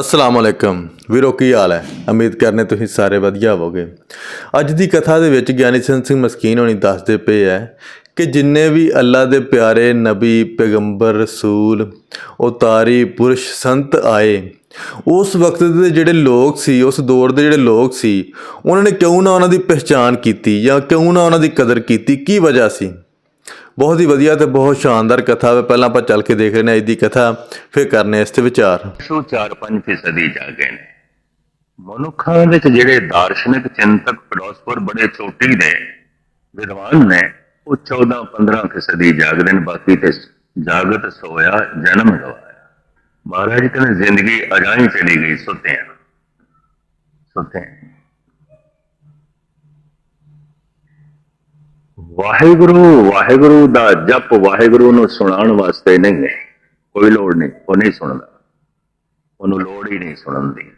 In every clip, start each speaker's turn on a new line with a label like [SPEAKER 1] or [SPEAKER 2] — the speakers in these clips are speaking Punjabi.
[SPEAKER 1] ਅਸਲਾਮ ਅਲੈਕਮ। ਵੀਰੋ, ਕੀ ਹਾਲ ਹੈ? ਉਮੀਦ ਕਰਨੇ ਤੁਸੀਂ ਸਾਰੇ ਵਧੀਆ ਹੋਵੋਗੇ। ਅੱਜ ਦੀ ਕਥਾ ਦੇ ਵਿੱਚ ਗਿਆਨੀ ਸੰਤ ਸਿੰਘ ਮਸਕੀਨ ਹੋਣੀ ਦੱਸਦੇ ਪਏ ਹੈ ਕਿ ਜਿੰਨੇ ਵੀ ਅੱਲਾ ਦੇ ਪਿਆਰੇ ਨਬੀ, ਪੈਗੰਬਰ, ਰਸੂਲ, ਉਤਾਰੀ ਪੁਰਸ਼, ਸੰਤ ਆਏ, ਉਸ ਵਕਤ ਦੇ ਜਿਹੜੇ ਲੋਕ ਸੀ, ਉਸ ਦੌਰ ਦੇ ਜਿਹੜੇ ਲੋਕ ਸੀ, ਉਹਨਾਂ ਨੇ ਕਿਉਂ ਨਾ ਉਹਨਾਂ ਦੀ ਪਛਾਣ ਕੀਤੀ ਜਾਂ ਕਿਉਂ ਨਾ ਉਹਨਾਂ ਦੀ ਕਦਰ ਕੀਤੀ? ਕੀ ਵਜ੍ਹਾ ਸੀ? ਬਹੁਤ ਹੀ ਵਧੀਆ ਤੇ ਬਹੁਤ ਸ਼ਾਨਦਾਰ ਕਥਾ ਹੈ ਪਹਿਲਾਂ ਆਪਾਂ ਚੱਲ ਕੇ ਦੇਖ ਰਹੇ ਨੇ ਅੱਜ ਦੀ ਕਥਾ, ਫਿਰ ਕਰਨੇ ਇਸ ਤੇ ਵਿਚਾਰ।
[SPEAKER 2] 104-5 ਫੀਸਦੀ ਜਾ ਗਏ ਨੇ। ਮਨੁੱਖਾਂ ਵਿੱਚ ਜਿਹੜੇ ਦਾਰਸ਼ਨਿਕ ਚਿੰਤਕ ਫਿਲਾਸਫਰ ਬੜੇ ਚੋਟੀ ਦੇ ਵਿਦਵਾਨ ਨੇ, ਉਹ 14-15 ਫੀਸਦੀ ਜਾਗਦੇ ਨੇ। ਬਾਕੀ ਤੇ ਜਾਗਤ ਸੋਇਆ, ਜਨਮ ਗਵਾਇਆ। ਮਹਾਰਾਜ ਕਹਿੰਦੇ, ਜ਼ਿੰਦਗੀ ਅਜਾਈ ਚਲੀ ਗਈ ਸੁੱਤੇ ਆ ਸੁੱਤੇ ਆ। ਵਾਹਿਗੁਰੂ ਵਾਹਿਗੁਰੂ ਦਾ ਜਪ ਵਾਹਿਗੁਰੂ ਨੂੰ ਸੁਣਾਉਣ ਵਾਸਤੇ ਨਹੀਂ ਹੈ। ਕੋਈ ਲੋੜ ਨਹੀਂ, ਉਹ ਨਹੀਂ ਸੁਣਦਾ। ਉਹਨੂੰ ਲੋੜ ਹੀ ਨਹੀਂ ਸੁਣਨ ਦੀ।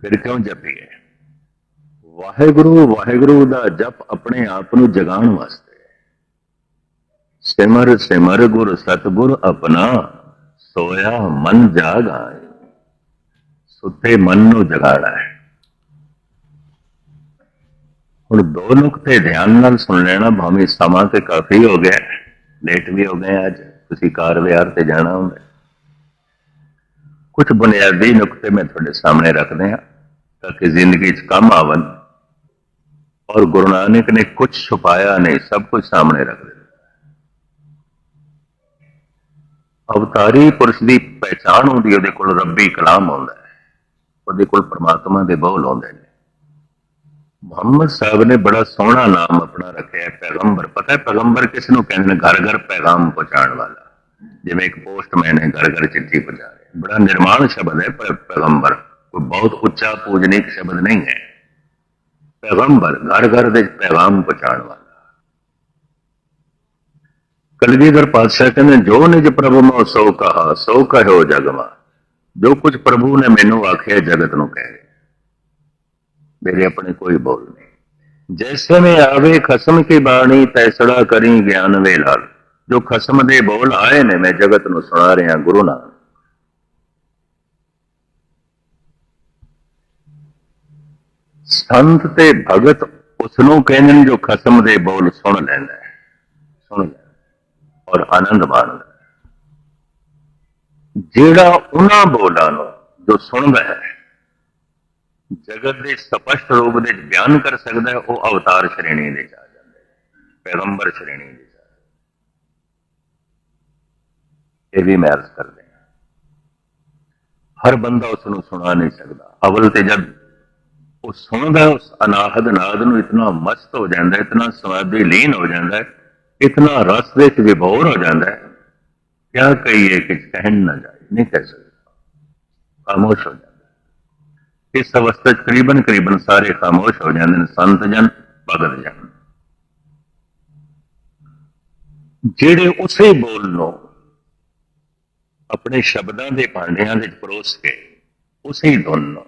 [SPEAKER 2] ਫਿਰ ਕਿਉਂ ਜਪੀਏ? ਵਾਹਿਗੁਰੂ ਵਾਹਿਗੁਰੂ ਦਾ ਜਪ ਆਪਣੇ ਆਪ ਨੂੰ ਜਗਾਉਣ ਵਾਸਤੇ। ਸਿਮਰ ਸਿਮਰ ਗੁਰ ਸਤਗੁਰ ਆਪਣਾ, ਸੋਇਆ ਮਨ ਜਾਗ ਸੁੱਤੇ ਮਨ ਨੂੰ ਜਗਾਣਾ ਹੈ ਹੁਣ ਦੋ ਨੁਕਤੇ ਧਿਆਨ ਨਾਲ ਸੁਣ ਲੈਣਾ, ਭਾਵੇਂ ਸਮਾਂ ਤੇ ਕਾਫੀ ਹੋ ਗਿਆ ਲੇਟ ਵੀ ਹੋ ਗਏ ਅੱਜ, ਤੁਸੀਂ ਕਾਰ ਵਿਹਾਰ ਤੇ ਜਾਣਾ ਹੁੰਦਾ ਕੁਝ ਬੁਨਿਆਦੀ ਨੁਕਤੇ ਮੈਂ ਤੁਹਾਡੇ ਸਾਹਮਣੇ ਰੱਖਦੇ ਹਾਂ, ਤਾਂ ਕਿ ਜ਼ਿੰਦਗੀ 'ਚ ਕੰਮ ਆਵਣ, ਔਰ ਗੁਰੂ ਨਾਨਕ ਨੇ ਕੁਝ ਛੁਪਾਇਆ ਨਹੀਂ, ਸਭ ਕੁਝ ਸਾਹਮਣੇ ਰੱਖ ਦਿੱਤਾ। ਅਵਤਾਰੀ ਪੁਰਸ਼ ਦੀ ਪਹਿਚਾਣ ਹੁੰਦੀ ਉਹਦੇ ਕੋਲ ਰੱਬੀ ਕਲਾਮ ਹੁੰਦਾ ਹੈ, ਉਹਦੇ ਕੋਲ ਪਰਮਾਤਮਾ ਦੇ ਬੋਲ ਆਉਂਦੇ ਨੇ। ਮੁਹੰਮਦ ਸਾਹਿਬ ਨੇ ਬੜਾ ਸੋਹਣਾ ਨਾਮ ਆਪਣਾ ਰੱਖਿਆ ਹੈ ਪੈਗੰਬਰ। ਪਤਾ ਹੈ ਪੈਗੰਬਰ ਕਿਸ ਨੂੰ ਕਹਿੰਦੇ ਨੇ? ਘਰ ਘਰ ਪੈਗਾਮ ਪਹੁੰਚਾਉਣ ਵਾਲਾ। ਜਿਵੇਂ ਇੱਕ ਪੋਸਟਮੈਨ ਹੈ ਘਰ ਘਰ ਚਿੱਠੀ ਪਹੁੰਚਾ ਰਿਹਾ ਬੜਾ ਨਿਰਮਾਣ ਸ਼ਬਦ ਹੈ ਪੈਗੰਬਰ। ਕੋਈ ਬਹੁਤ ਉੱਚਾ, ਪੂਜਨੀਕ ਸ਼ਬਦ ਨਹੀਂ ਹੈ। ਪੈਗੰਬਰ ਘਰ ਘਰ ਦੇ ਪੈਗਾਮ ਪਹੁੰਚਾਉਣ ਵਾਲਾ। ਕਲਗੀਧਰ ਪਾਤਸ਼ਾਹ ਕਹਿੰਦੇ ਜੋ ਨਿਜ ਪ੍ਰਭੂ ਮੋ ਸੋ ਕਹਾ, ਸੋ ਕਹਿਓ ਜਗਮਾ। ਜੋ ਕੁਝ ਪ੍ਰਭੂ ਨੇ ਮੈਨੂੰ ਆਖਿਆ, ਜਗਤ ਨੂੰ ਕਹਿ ਰਿਹਾ ਮੇਰੇ ਆਪਣੇ ਕੋਈ ਬੋਲ ਨਹੀਂ। ਜੈਸੇ ਮੈਂ ਆਵੇ ਖਸਮ ਕੀ ਬਾਣੀ ਤੈਸੜਾ ਕਰੀ ਗਿਆਨ ਵੇਲਾ ਜੋ ਖਸਮ ਦੇ ਬੋਲ ਆਏ ਨੇ, ਮੈਂ ਜਗਤ ਨੂੰ ਸੁਣਾ ਰਿਹਾ ਗੁਰੂ ਨਾਲ ਸੰਤ ਤੇ ਭਗਤ ਉਸ ਨੂੰ ਕਹਿੰਦੇ ਨੇ, ਜੋ ਖਸਮ ਦੇ ਬੋਲ ਸੁਣ ਲੈਂਦਾ ਹੈ। ਸੁਣ ਲੈਂਦਾ ਔਰ ਆਨੰਦ ਮਾਣਦਾ ਹੈ। ਜਿਹੜਾ ਉਹਨਾਂ ਬੋਲਾਂ ਨੂੰ ਜੋ ਸੁਣਦਾ ਹੈ ਜਗਤ ਦੇ ਸਪਸ਼ਟ ਰੂਪ ਦੇ ਵਿੱਚ ਬਿਆਨ ਕਰ ਸਕਦਾ ਹੈ, ਉਹ ਅਵਤਾਰ ਸ਼੍ਰੇਣੀ ਦੇ ਚ ਜਾਂਦਾ ਹੈ, ਪੈਗੰਬਰ ਸ਼੍ਰੇਣੀ ਦੇ ਚ ਇਹ ਵੀ ਮੈਂ ਅਰਜ਼ ਕਰਦੇ ਹਰ ਬੰਦਾ ਉਸ ਨੂੰ ਸੁਣਾ ਨਹੀਂ ਸਕਦਾ। ਅਵਲ ਤੇ ਜਦ ਉਹ ਸੁਣਦਾ ਉਸ ਅਨਾਹਦ ਨਾਦ ਨੂੰ ਇਤਨਾ ਮਸਤ ਹੋ ਜਾਂਦਾ ਹੈ, ਇਤਨਾ ਸਵਾਦੀ ਲੀਨ ਹੋ ਜਾਂਦਾ ਹੈ, ਇਤਨਾ ਰਸ ਦੇ ਵਿੱਚ ਵਿਭੋਰ ਹੋ ਜਾਂਦਾ ਹੈ। ਕਿਆ ਕਹੀਏ ਕਿ ਕਹਿਣ ਨਾ ਜਾਏ, ਨਹੀਂ ਕਹਿ ਸਕਦਾ। ਖਾਮੋਸ਼ ਹੋ ਜਾਂਦਾ ਇਸ ਅਵਸਥਾ 'ਚ ਕਰੀਬਨ ਕਰੀਬਨ ਸਾਰੇ ਖਾਮੋਸ਼ ਹੋ ਜਾਂਦੇ ਨੇ, ਸੰਤ ਜਨ ਭਗਤ ਜਨ ਜਿਹੜੇ ਉਸੇ ਬੋਲ ਨੂੰ ਆਪਣੇ ਸ਼ਬਦਾਂ ਦੇ ਭਾਂਡਿਆਂ ਵਿੱਚ ਪਰੋਸ ਕੇ ਉਸੇ ਧੁਨ ਨੂੰ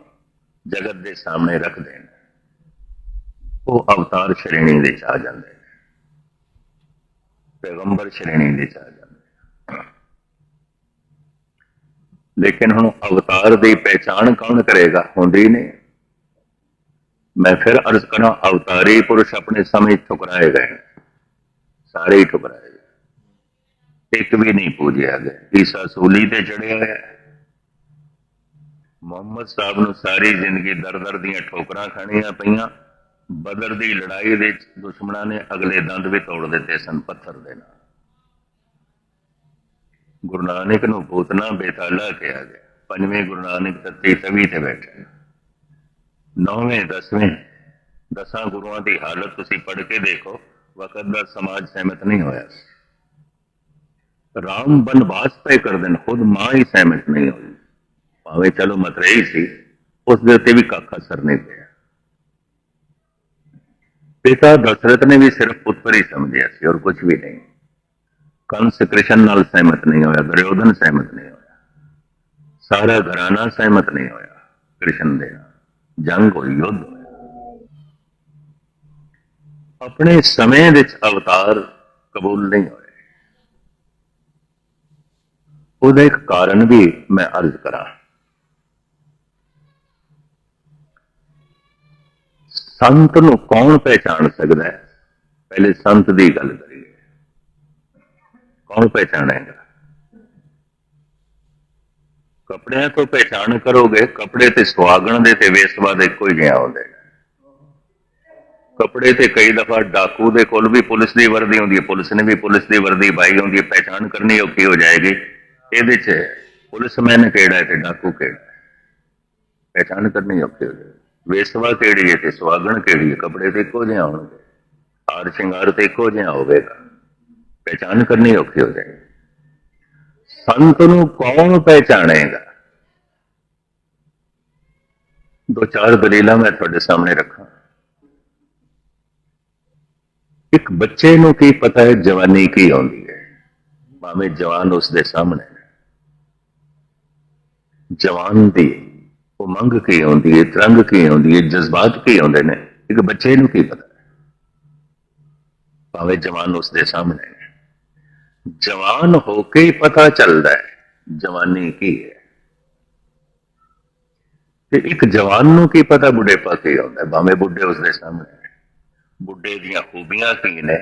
[SPEAKER 2] ਜਗਤ ਦੇ ਸਾਹਮਣੇ ਰੱਖਦੇ ਨੇ ਉਹ ਅਵਤਾਰ ਸ਼੍ਰੇਣੀ ਦੇ ਚ ਆ ਜਾਂਦੇ ਨੇ, ਪੈਗੰਬਰ ਸ਼੍ਰੇਣੀ ਦੇ ਚ ਆ ਜਾਂਦੇ ਨੇ ਲੇਕਿਨ ਹੁਣ ਅਵਤਾਰ ਦੀ ਪਹਿਚਾਣ ਕੌਣ ਕਰੇਗਾ? ਹੁੰਦੀ ਨਹੀਂ। ਮੈਂ ਫਿਰ ਅਰਜ਼ ਕਰਾਂ, ਅਵਤਾਰੀ ਪੁਰਸ਼ ਆਪਣੇ ਸਮੇਂ ਠੁਕਰਾਏ ਗਏ। ਸਾਰੇ ਹੀ ਠੁਕਰਾਏ ਗਏ। ਇੱਕ ਵੀ ਨਹੀਂ ਪੂਜਿਆ ਗਿਆ। ਈਸਾ ਸੂਲੀ ਤੇ ਚੜਿਆ ਹੋਇਆ ਮੁਹੰਮਦ ਸਾਹਿਬ ਨੂੰ ਸਾਰੀ ਜ਼ਿੰਦਗੀ ਦਰ-ਦਰ ਦੀਆਂ ਠੋਕਰਾਂ ਖਾਣੀਆਂ ਪਈਆਂ। ਬਦਰ ਦੀ ਲੜਾਈ ਦੇ ਦੁਸ਼ਮਣਾਂ ਨੇ ਅਗਲੇ ਦੰਦ ਵੀ ਤੋੜ ਦਿੱਤੇ ਸਨ, ਪੱਥਰ ਦੇ ਨਾਲ। ਗੁਰੂ ਨਾਨਕ ਨੂੰ ਭੂਤਨਾ ਬੇਤਾਲਾ ਕਿਹਾ ਗਿਆ। ਪੰਜਵੇਂ ਗੁਰੂ ਨਾਨਕ ਤੱਤੀ ਤਵੀ ਤੇ ਬੈਠੇ। ਨੌਵੇਂ, ਦਸਵੇਂ, ਦਸਾਂ ਗੁਰੂਆਂ ਦੀ ਹਾਲਤ ਤੁਸੀਂ ਪੜ੍ਹ ਕੇ ਦੇਖੋ, ਵਕਤ ਦਾ ਸਮਾਜ ਸਹਿਮਤ ਨਹੀਂ ਹੋਇਆ ਰਾਮ ਬਨਵਾਸ ਤੈ ਕਰਦੇ ਨੇ ਖੁਦ ਮਾਂ ਹੀ ਸਹਿਮਤ ਨਹੀਂ ਹੋਈ। ਭਾਵੇਂ ਚਲੋ ਮਤਰੇਈ ਸੀ, ਉਸ ਦੇ ਉੱਤੇ ਵੀ ਕੱਖ ਅਸਰ ਨਹੀਂ ਪਿਆ। ਪਿਤਾ ਦਸ਼ਰਥ ਨੇ ਵੀ ਸਿਰਫ ਪੁੱਤਰ ਹੀ ਸਮਝਿਆ ਸੀ, ਔਰ ਕੁਝ ਵੀ ਨਹੀਂ। ਕੰਸ ਕ੍ਰਿਸ਼ਨ ਨਾਲ ਸਹਿਮਤ ਨਹੀਂ ਹੋਇਆ ਦੁਰਯੋਧਨ ਸਹਿਮਤ ਨਹੀਂ ਹੋਇਆ। ਸਾਰਾ ਘਰਾਣਾ ਸਹਿਮਤ ਨਹੀਂ ਹੋਇਆ, ਕ੍ਰਿਸ਼ਨ ਦੇ ਨਾਲ। ਜੰਗ ਹੋਈ, ਯੁੱਧ ਆਪਣੇ ਸਮੇਂ ਵਿੱਚ ਅਵਤਾਰ ਕਬੂਲ ਨਹੀਂ ਹੋਏ। ਉਹਦਾ ਇੱਕ ਕਾਰਨ ਵੀ ਮੈਂ ਅਰਜ਼ ਕਰਾਂ। ਸੰਤ ਨੂੰ ਕੌਣ ਪਹਿਚਾਣ ਸਕਦਾ ਹੈ? ਪਹਿਲੇ ਸੰਤ ਦੀ ਗੱਲ ਕਰ ਕਰੀਏ ਕੌਣ ਪਹਿਚਾਣੇਗਾ? ਕੱਪੜਿਆਂ ਤੋਂ ਪਹਿਚਾਣ ਕਰੋਗੇ, ਕੱਪੜੇ ਤੇ ਸੁਹਾਗਣ ਦੇ ਤੇ ਵੇਸਵਾ ਦੇ ਕੋਈ ਜਿਹਾ ਹੁੰਦੇ ਨੇ। ਕੱਪੜੇ ਤੇ ਕਈ ਦਫਾ ਡਾਕੂ ਦੇ ਕੋਲ ਵੀ ਪੁਲਿਸ ਦੀ ਵਰਦੀ ਹੁੰਦੀ ਹੈ। ਪੁਲਿਸ ਨੇ ਵੀ ਪੁਲਿਸ ਦੀ ਵਰਦੀ ਪਾਈ ਹੁੰਦੀ ਹੈ। ਪਹਿਚਾਣ ਕਰਨੀ ਔਖੀ ਹੋ ਜਾਏਗੀ। ਇਹਦੇ ਚ ਪੁਲਿਸਮੈਨ ਕਿਹੜਾ ਹੈ ਤੇ ਡਾਕੂ ਕਿਹੜਾ ਪਹਿਚਾਣ ਕਰਨੀ ਔਖੀ ਹੋ ਜਾਏਗੀ। ਵੇਸਵਾ ਕਿਹੜੀ ਹੈ ਤੇ ਸੁਹਾਗਣ ਕਿਹੜੀ ਹੈ? ਕੱਪੜੇ ਤੇ ਇੱਕੋ ਜਿਹੇ ਹੋਣਗੇ। ਹਾਰ ਸ਼ਿੰਗਾਰ ਤੇ ਇੱਕੋ ਜਿਹਾ ਹੋਵੇਗਾ। ਪਹਿਚਾਣ ਕਰਨੀ ਔਖੀ ਹੋ ਜਾਏਗੀ। ਸੰਤ ਨੂੰ ਕੌਣ ਪਹਿਚਾਣੇਗਾ? ਦੋ ਚਾਰ ਦਲੀਲਾਂ ਮੈਂ ਤੁਹਾਡੇ ਸਾਹਮਣੇ ਰੱਖਾਂ। ਇੱਕ ਬੱਚੇ ਨੂੰ ਕੀ ਪਤਾ ਹੈ ਜਵਾਨੀ ਕੀ ਆਉਂਦੀ ਹੈ? ਭਾਵੇਂ ਜਵਾਨ ਉਸ ਦੇ ਸਾਹਮਣੇ ਜਵਾਨ ਦੀ ਉਮੰਗ ਕੀ ਆਉਂਦੀ ਹੈ, ਤਰੰਗ ਕੀ ਆਉਂਦੀ ਹੈ, ਜਜ਼ਬਾਤ ਕੀ ਆਉਂਦੇ ਨੇ? ਇੱਕ ਬੱਚੇ ਨੂੰ ਕੀ ਪਤਾ ਭਾਵੇਂ ਜਵਾਨ ਉਸ ਦੇ ਸਾਹਮਣੇ ਜਵਾਨ ਹੋ ਕੇ ਹੀ ਪਤਾ ਚੱਲਦਾ ਹੈ, ਜਵਾਨੀ ਕੀ ਹੈ। ਤੇ ਇੱਕ ਜਵਾਨ ਨੂੰ ਕੀ ਪਤਾ ਬੁਢੇਪਾ ਕੀ ਹੁੰਦਾ ਹੈ, ਭਾਵੇਂ ਬੁੱਢੇ ਉਸ ਦੇ ਸਾਹਮਣੇ ਬੁੱਢੇ ਦੀਆਂ ਖੂਬੀਆਂ ਕੀ ਨੇ,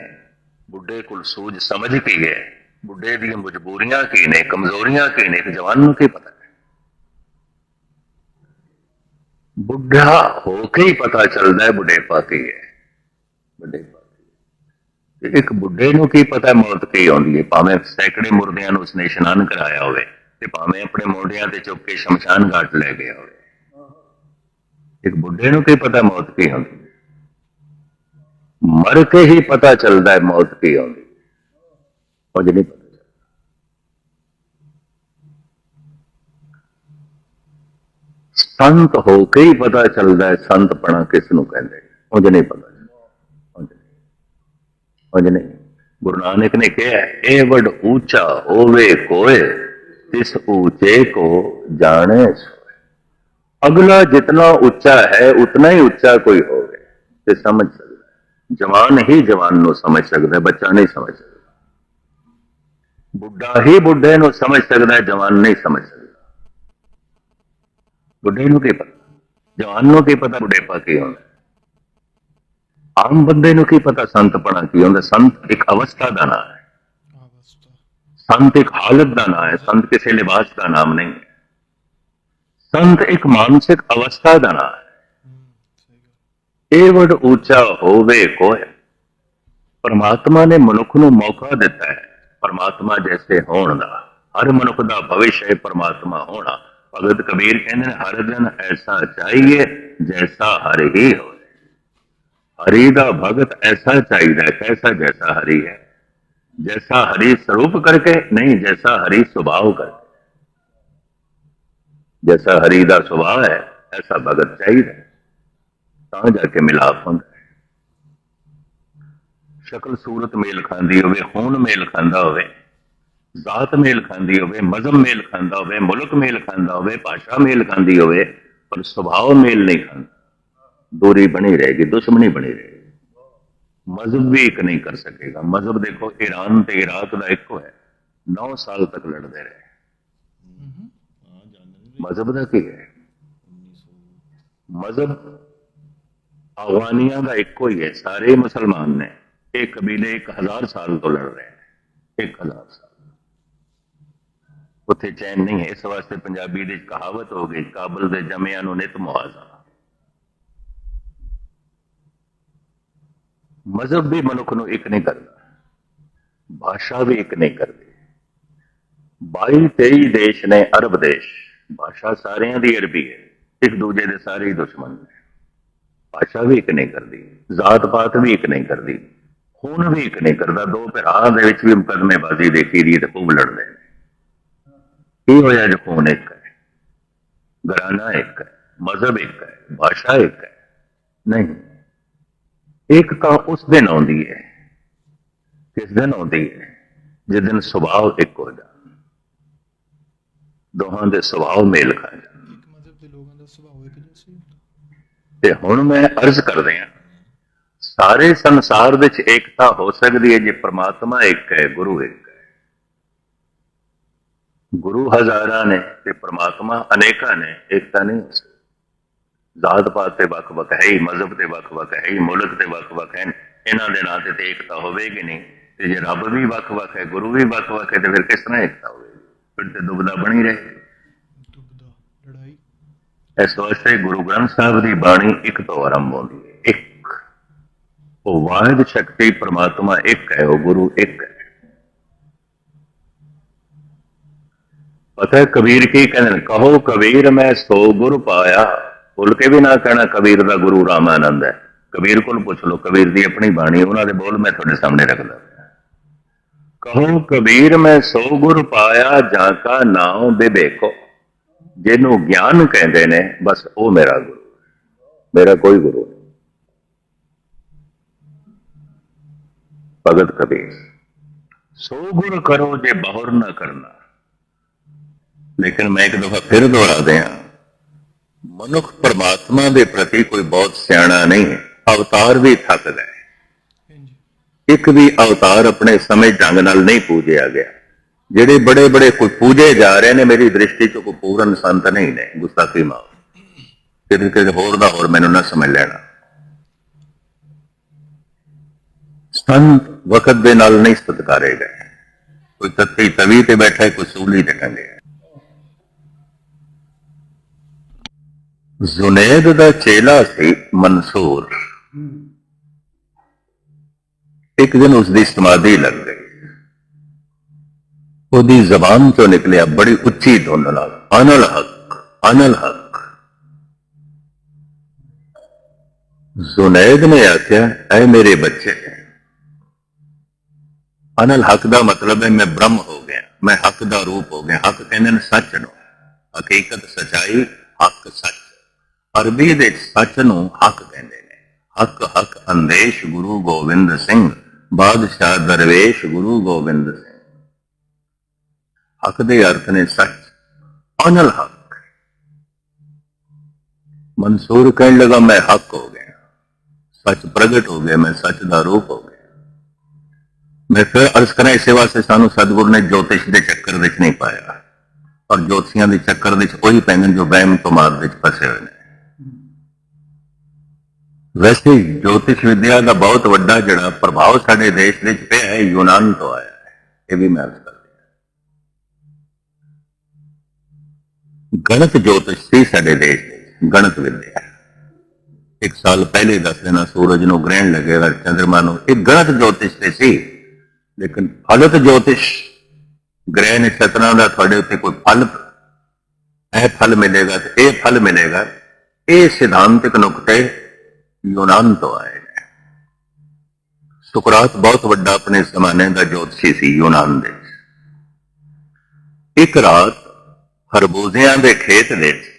[SPEAKER 2] ਬੁੱਢੇ ਕੋਲ ਸੂਝ ਸਮਝ ਕੀ ਹੈ, ਬੁੱਢੇ ਦੀਆਂ ਮਜਬੂਰੀਆਂ ਕੀ ਨੇ, ਕਮਜ਼ੋਰੀਆਂ ਕੀ ਨੇ, ਇੱਕ ਜਵਾਨ ਨੂੰ ਕੀ ਪਤਾ ਬੁੱਢਾ ਹੋ ਕੇ ਹੀ ਪਤਾ ਚੱਲਦਾ ਹੈ ਬੁਢੇਪਾ ਕੀ ਹੈ ਬੁਢੇਪਾ ਤੇ ਇੱਕ ਬੁੱਢੇ ਨੂੰ ਕੀ ਪਤਾ ਮੌਤ ਕੀ ਆਉਂਦੀ ਹੈ? ਭਾਵੇਂ ਸੈਂਕੜੇ ਮੁਰਦਿਆਂ ਨੂੰ ਉਸਨੇ ਇਸ਼ਨਾਨ ਕਰਾਇਆ ਹੋਵੇ ਤੇ ਭਾਵੇਂ ਆਪਣੇ ਮੋਢਿਆਂ ਤੇ ਚੁੱਕ ਕੇ ਸ਼ਮਸ਼ਾਨ ਘਾਟ ਲੈ ਗਿਆ ਹੋਵੇ। ਇੱਕ ਬੁੱਢੇ ਨੂੰ ਕੀ ਪਤਾ ਮੌਤ ਕੀ ਆਉਂਦੀ ਮਰ ਕੇ ਹੀ ਪਤਾ ਚੱਲਦਾ ਹੈ ਮੌਤ ਕੀ ਆਉਂਦੀ ਉਹ ਨਹੀਂ ਪਤਾ ਚੱਲਦਾ। ਸੰਤ ਹੋ ਕੇ ਹੀ ਪਤਾ ਚੱਲਦਾ ਹੈ ਸੰਤਪਣਾ ਕਿਸ ਨੂੰ ਕਹਿੰਦੇ ਉਹ ਨਹੀਂ ਪਤਾ ਉਂਝ ਉਂਝ ਗੁਰੂ ਨਾਨਕ ਨੇ ਕਿਹਾ, ਇਹ ਵੱਡ ਉੱਚਾ ਹੋਵੇ ਕੋਏ ਇਸ ਉੱਚੇ ਕੋ ਜਾਣੇ ਅਗਲਾ ਜਿਤਨਾ ਉੱਚਾ ਹੈ, ਉਤਨਾ ਹੀ ਉੱਚਾ ਕੋਈ ਹੋਵੇ, ਤੇ ਸਮਝ ਸਕਦਾ ਜਵਾਨ ਹੀ ਜਵਾਨ ਨੂੰ ਸਮਝ ਸਕਦਾ ਬੱਚਾ ਨਹੀਂ ਸਮਝ ਸਕਦਾ। ਬੁੱਢਾ ਹੀ ਬੁੱਢੇ ਨੂੰ ਸਮਝ ਸਕਦਾ ਜਵਾਨ ਨਹੀਂ ਸਮਝ ਸਕਦਾ। ਬੁੱਢੇ ਨੂੰ ਕੀ ਪਤਾ? ਜਵਾਨ ਨੂੰ ਕੀ ਪਤਾ ਬੁਢੇਪਾ ਕੀ ਹੁੰਦਾ ਆਮ ਬੰਦੇ ਨੂੰ ਕੀ ਪਤਾ ਸੰਤਪਣਾ ਕੀ ਹੁੰਦਾ? ਸੰਤ ਇੱਕ ਅਵਸਥਾ ਦਾ ਨਾਮ ਹੈ। ਸੰਤ ਇੱਕ ਹਾਲਤ ਦਾ ਨਾਮ ਹੈ। ਸੰਤ ਕਿਸੇ ਲਿਬਾਸ ਦਾ ਨਾਮ ਨਹੀਂ ਹੈ। ਸੰਤ ਇੱਕ ਮਾਨਸਿਕ ਅਵਸਥਾ ਦਾ ਨਾਮ ਹੈ। ਇਹ ਵਡ ਉੱਚਾ ਹੋਵੇ ਕੋਈ ਪਰਮਾਤਮਾ ਨੇ ਮਨੁੱਖ ਨੂੰ ਮੌਕਾ ਦਿੱਤਾ ਹੈ। ਪਰਮਾਤਮਾ ਜੈਸੇ ਹੋਣ ਦਾ। ਹਰ ਮਨੁੱਖ ਦਾ ਭਵਿੱਖ ਹੈ ਪਰਮਾਤਮਾ ਹੋਣਾ। ਭਗਤ ਕਬੀਰ ਕਹਿੰਦੇ ਨੇ ਹਰ ਦਿਨ ਐਸਾ ਚਾਹੀਏ ਜੈਸਾ ਹਰ ਹੀ ਹੋਵੇ ਹਰੀ ਦਾ ਭਗਤ ਐਸਾ ਚਾਹੀਦਾ ਹੈ ਕੈਸਾ ਜੈਸਾ ਹਰੀ ਹੈ ਜੈਸਾ ਹਰੀ ਸਰੂਪ ਕਰਕੇ ਨਹੀਂ ਜੈਸਾ ਹਰੀ ਸੁਭਾਅ ਕਰਕੇ ਜੈਸਾ ਹਰੀ ਦਾ ਸੁਭਾਅ ਹੈ ਐਸਾ ਭਗਤ ਚਾਹੀਦਾ ਹੈ। ਤਾਂ ਜਾ ਕੇ ਮਿਲਾਪ ਹੁੰਦਾ ਹੈ ਸ਼ਕਲ ਸੂਰਤ ਮੇਲ ਖਾਂਦੀ ਹੋਵੇ ਖੂਨ ਮੇਲ ਖਾਂਦਾ ਹੋਵੇ ਜ਼ਾਤ ਮੇਲ ਖਾਂਦੀ ਹੋਵੇ ਮਜ਼ਹਬ ਮੇਲ ਖਾਂਦਾ ਹੋਵੇ ਮੁਲਕ ਮੇਲ ਖਾਂਦਾ ਹੋਵੇ ਭਾਸ਼ਾ ਮੇਲ ਖਾਂਦੀ ਹੋਵੇ ਪਰ ਸੁਭਾਅ ਮੇਲ ਨਹੀਂ ਖਾਂਦਾ ਦੂਰੀ ਬਣੀ ਰਹੇਗੀ, ਦੁਸ਼ਮਣੀ ਬਣੀ ਰਹੇਗੀ। ਮਜ਼ਹਬ ਵੀ ਇੱਕ ਨਹੀਂ ਕਰ ਸਕੇਗਾ। ਮਜ਼ਹਬ ਦੇਖੋ, ਈਰਾਨ ਤੇ ਇਰਾਕ ਦਾ ਇੱਕੋ ਹੈ। 9 ਸਾਲ ਤੱਕ ਲੜਦੇ ਰਹੇ। ਮਜ਼ਹਬ ਦਾ ਕੀ ਹੈ? ਮਜ਼ਹਬ ਅਫਗਾਨੀਆਂ ਦਾ ਇੱਕੋ ਹੀ ਹੈ। ਸਾਰੇ ਮੁਸਲਮਾਨ ਨੇ। ਇਹ ਕਬੀਲੇ 1000 ਸਾਲ ਤੋਂ ਲੜ ਰਹੇ ਨੇ। 1000 ਸਾਲ। ਉੱਥੇ ਚੈਨ ਨਹੀਂ ਹੈ। ਇਸ ਵਾਸਤੇ ਪੰਜਾਬੀ ਦੇ ਵਿੱਚ ਕਹਾਵਤ ਹੋ ਗਈ, ਕਾਬਲ ਦੇ ਜਮਿਆਂ ਨੂੰ ਨਿਤ ਮਜ਼ਹਬ ਵੀ ਮਨੁੱਖ ਨੂੰ ਇੱਕ ਨਹੀਂ ਕਰਦਾ, ਭਾਸ਼ਾ ਵੀ ਇੱਕ ਨਹੀਂ ਕਰਦੀ। 22 23 ਦੇਸ਼ ਨੇ ਅਰਬ ਦੇਸ਼, ਭਾਸ਼ਾ ਸਾਰਿਆਂ ਦੀ ਅਰਬੀ ਹੈ, ਇੱਕ ਦੂਜੇ ਦੇ ਸਾਰੇ ਹੀ ਦੁਸ਼ਮਣ ਨੇ। ਭਾਸ਼ਾ ਵੀ ਇੱਕ ਨਹੀਂ ਕਰਦੀ, ਜ਼ਾਤ ਪਾਤ ਵੀ ਇੱਕ ਨਹੀਂ ਕਰਦੀ ਹੁਣ ਵੀ ਇੱਕ ਨਹੀਂ ਕਰਦਾ, ਦੋ ਭਰਾ ਦੇ ਵਿੱਚ ਵੀ ਮੁਕਦਮੇਬਾਜ਼ੀ ਦੇਖੀ ਦੀ ਤੇ ਖੂਬ ਲੜਦੇ ਨੇ। ਇਹ ਹੋਇਆ ਜੋ ਖੂਨ ਇੱਕ ਹੈ? ਘਰਾਨਾ ਇੱਕ ਹੈ, ਮਜ਼ਹਬ ਇੱਕ ਹੈ, ਭਾਸ਼ਾ ਇੱਕ ਹੈ। ਨਹੀਂ। ਇੱਕ ਤਾਂ ਉਸ ਦਿਨ ਆਉਂਦੀ ਹੈ ਕਿਸ ਦਿਨ ਆਉਂਦੀ ਹੈ ਜਿਸ ਦਿਨ ਸੁਭਾਅ ਇੱਕ ਹੋ ਜਾ ਦੋਹਾਂ ਦੇ ਸੁਭਾਅ ਮੇਲ ਖਾ
[SPEAKER 3] ਸੀ?
[SPEAKER 2] ਤੇ ਹੁਣ ਮੈਂ ਅਰਜ਼ ਕਰਦੇ ਹਾਂ ਸਾਰੇ ਸੰਸਾਰ ਵਿੱਚ ਏਕਤਾ ਹੋ ਸਕਦੀ ਹੈ ਜੇ ਪ੍ਰਮਾਤਮਾ ਇੱਕ ਹੈ ਗੁਰੂ ਇੱਕ ਹੈ। ਗੁਰੂ ਹਜ਼ਾਰਾਂ ਨੇ ਤੇ ਪ੍ਰਮਾਤਮਾ ਅਨੇਕਾਂ ਨੇ ਏਕਤਾ ਨਹੀਂ ਹੋ ਸਕਦੀ। ਜ਼ਾਤ ਪਾਤ ਤੇ ਵੱਖ-ਵੱਖ ਹੈ ਹੀ ਮਜ਼ਹਬ ਤੇ ਵੱਖ-ਵੱਖ ਹੈ ਹੀ ਮੁਲਕ ਤੇ ਵੱਖ-ਵੱਖ ਹੈ ਇਹਨਾਂ ਦੇ ਨਾਂ ਤੇ ਤੇ ਏਕਤਾ ਹੋਵੇਗੀ ਨਹੀਂ? ਤੇ ਜੇ ਰੱਬ ਵੀ ਵੱਖ-ਵੱਖ ਹੈ ਗੁਰੂ ਵੀ ਵੱਖ-ਵੱਖ ਹੈ ਤੇ ਫਿਰ ਕਿਸ ਤਰ੍ਹਾਂ ਏਕਤਾ ਹੋਵੇਗੀ? ਫਿਰ ਤੇ ਦੁਬਦਾ ਬਣੀ ਰਹੇ।
[SPEAKER 3] ਦੁਬਦਾ ਲੜਾਈ।
[SPEAKER 2] ਇਸ ਵਾਸਤੇ ਗੁਰੂ ਗ੍ਰੰਥ ਸਾਹਿਬ ਦੀ ਬਾਣੀ ਇੱਕ ਤੋਂ ਆਰੰਭ ਹੁੰਦੀ ਹੈ ਇੱਕ। ਉਹ ਵਾਹਿਦ ਸ਼ਕਤੀ ਪ੍ਰਮਾਤਮਾ ਇੱਕ ਹੈ ਉਹ ਗੁਰੂ ਇੱਕ ਹੈ। ਪਤਾ ਕਬੀਰ ਕੀ ਕਹਿੰਦੇ ਕਹੋ ਕਬੀਰ ਮੈਂ ਸੋ ਗੁਰ ਪਾਇਆ। ਭੁੱਲ ਕੇ ਵੀ ਨਾ ਕਹਿਣਾ, ਕਬੀਰ ਦਾ ਗੁਰੂ ਰਾਮਾਨੰਦ ਹੈ। ਕਬੀਰ ਕੋਲ ਪੁੱਛ ਲਓ, ਕਬੀਰ ਦੀ ਆਪਣੀ ਬਾਣੀ, ਉਹਨਾਂ ਦੇ ਬੋਲ ਮੈਂ ਤੁਹਾਡੇ ਸਾਹਮਣੇ ਰੱਖਦਾ ਕਹੋ, ਕਬੀਰ ਮੈਂ ਸੋ ਗੁਰ ਪਾਇਆ, ਜਾਂ ਕਾ ਨਾਮ ਬਿਬੇਕੋ ਜਿਹਨੂੰ ਗਿਆਨ ਕਹਿੰਦੇ ਨੇ, ਬਸ ਉਹ ਮੇਰਾ ਗੁਰੂ। ਮੇਰਾ ਕੋਈ ਗੁਰੂ ਨਹੀਂ। ਭਗਤ ਕਬੀਰ, ਸੋ ਗੁਰ ਕਰੋ ਜੇ ਬਹੁਰ ਨਾ ਕਰਨਾ। ਲੇਕਿਨ ਮੈਂ ਇੱਕ ਦਫਾ ਫਿਰ ਦੁਹਰਾ ਦਿਆਂ ਮਨੁੱਖ ਪਰਮਾਤਮਾ ਦੇ ਪ੍ਰਤੀ ਕੋਈ ਬਹੁਤ ਸਿਆਣਾ ਨਹੀਂ ਹੈ ਅਵਤਾਰ ਵੀ ਥੱਕਦਾ ਹੈ। ਇੱਕ ਵੀ ਅਵਤਾਰ ਆਪਣੇ ਸਮੇਂ ਢੰਗ ਨਾਲ ਨਹੀਂ ਪੂਜਿਆ ਗਿਆ। ਜਿਹੜੇ ਬੜੇ ਬੜੇ ਕੋਈ ਪੂਜੇ ਜਾ ਰਹੇ ਨੇ, ਮੇਰੀ ਦ੍ਰਿਸ਼ਟੀ 'ਚ ਕੋਈ ਪੂਰਨ ਸੰਤ ਨਹੀਂ ਨੇ, ਗੁਸਤਾਖੀ ਮਾਂ। ਕਿਤੇ ਕਿਤੇ ਹੋਰ ਦਾ ਹੋਰ ਮੈਨੂੰ ਨਾ ਸਮਝ ਲੈਣਾ। ਸੰਤ ਵਕਤ ਦੇ ਨਾਲ ਨਹੀਂ ਸਤਕਾਰੇ ਗਏ। ਕੋਈ ਤੱਤੀ ਤਵੀ ਤੇ ਬੈਠਾ, ਕੋਈ ਸੂਲੀ ਤੇ ਟੰਗਿਆ। ਜ਼ੁਨੈਦ ਦਾ ਚੇਲਾ ਸੀ ਮਨਸੂਰ। ਇੱਕ ਦਿਨ ਉਸ ਦੀ ਸਮਾਧੀ ਲੱਗ ਗਈ। ਉਹਦੀ ਜ਼ਬਾਨ ਤੋਂ ਨਿਕਲਿਆ ਬੜੀ ਉੱਚੀ ਧੁਨ ਨਾਲ, ਅਨਲ ਹਕ ਅਨਲ ਹਕ। ਜ਼ੁਨੈਦ ਨੇ ਆਖਿਆ, ਐ ਮੇਰੇ ਬੱਚੇ ਅਨਲ ਹਕ ਦਾ ਮਤਲਬ ਹੈ ਮੈਂ ਬ੍ਰਹਮ ਹੋ ਗਿਆ, ਮੈਂ ਹੱਕ ਦਾ ਰੂਪ ਹੋ ਗਿਆ, ਹੱਕ ਕਹਿੰਦੇ ਨੇ ਸੱਚ ਨੂੰ। ਹਕੀਕਤ ਸਚਾਈ, ਹੱਕ ਸੱਚ ਅਰਬੀ ਦੇ ਸੱਚ ਨੂੰ ਹੱਕ ਕਹਿੰਦੇ ਨੇ। ਹੱਕ ਹੱਕ ਅੰਦੇਸ਼ ਗੁਰੂ ਗੋਬਿੰਦ ਸਿੰਘ, ਬਾਦਸ਼ਾਹ ਦਰਵੇਸ਼ ਗੁਰੂ ਗੋਬਿੰਦ ਸਿੰਘ। ਹੱਕ ਦੇ ਅਰਥ ਨੇ ਸੱਚ, ਅਨਲ ਹੱਕ। ਮਨਸੂਰ ਕਹਿਣ ਲਗਾ, ਮੈਂ ਹੱਕ ਹੋ ਗਿਆ। ਸੱਚ ਪ੍ਰਗਟ ਹੋ ਗਿਆ, ਮੈਂ ਸੱਚ ਦਾ ਰੂਪ ਹੋ ਗਿਆ। ਮੈਂ ਫਿਰ ਅਰਜ਼ ਕਰਾਂ, ਇਸੇ ਵਾਸਤੇ ਸਾਨੂੰ ਸਤਿਗੁਰ ਨੇ ਜੋਤਿਸ਼ ਦੇ ਚੱਕਰ ਵਿੱਚ ਨਹੀਂ ਪਾਇਆ। ਔਰ ਜੋਤਸ਼ੀਆਂ ਦੇ ਚੱਕਰ ਵਿੱਚ ਉਹੀ ਪੈਂਦੇ ਨੇ ਜੋ ਵਹਿਮ ਤੋਂ ਮਾਰ ਵਿੱਚ ਫਸੇ ਹੋਏ ਨੇ। ਵੈਸੇ ਹੀ ਜੋਤਿਸ਼ ਵਿਦਿਆ ਦਾ ਬਹੁਤ ਵੱਡਾ ਜਿਹੜਾ ਪ੍ਰਭਾਵ ਸਾਡੇ ਦੇਸ਼ ਵਿੱਚ ਪਿਆ ਹੈ, ਯੂਨਾਨ ਤੋਂ ਆਇਆ ਹੈ। ਇਹ ਵੀ ਮੈਂ ਅਰਜ਼ ਕਰਦਾ ਗਣਿਤ ਜੋਤਿਸ਼ ਸੀ ਸਾਡੇ ਦੇਸ਼ ਦੇ ਗਣਿਤ ਵਿਦਿਆ। ਇੱਕ ਸਾਲ ਪਹਿਲੇ ਦੱਸ ਦੇਣਾ, ਸੂਰਜ ਨੂੰ ਗ੍ਰਹਿਣ ਲੱਗੇਗਾ ਚੰ드ਰਮਾ ਨੂੰ। ਇਹ ਗਣਿਤ ਜੋਤਿਸ਼ ਤੇ ਸੀ, ਲੇਕਿਨ ਫਲਤ ਜੋਤਿਸ਼ ਗ੍ਰਹਿ ਨਛਤਰਾਂ ਦਾ ਤੁਹਾਡੇ ਉੱਤੇ ਕੋਈ ਫਲ, ਇਹ ਫਲ ਮਿਲੇਗਾ ਤੇ ਇਹ ਫਲ ਮਿਲੇਗਾ। ਇਹ ਸਿਧਾਂਤਕ ਨੁਕਤੇ ਯੂਨਾਨ ਤੋਂ ਆਏ ਨੇ। ਸੁਕਰਾਤ ਬਹੁਤ ਵੱਡਾ ਆਪਣੇ ਜ਼ਮਾਨੇ ਦਾ ਜੋਤਸ਼ੀ ਸੀ ਯੂਨਾਨ ਦੇ ਇੱਕ ਰਾਤ ਖਰਬੂਜ਼ਿਆਂ ਦੇ ਖੇਤ ਵਿੱਚ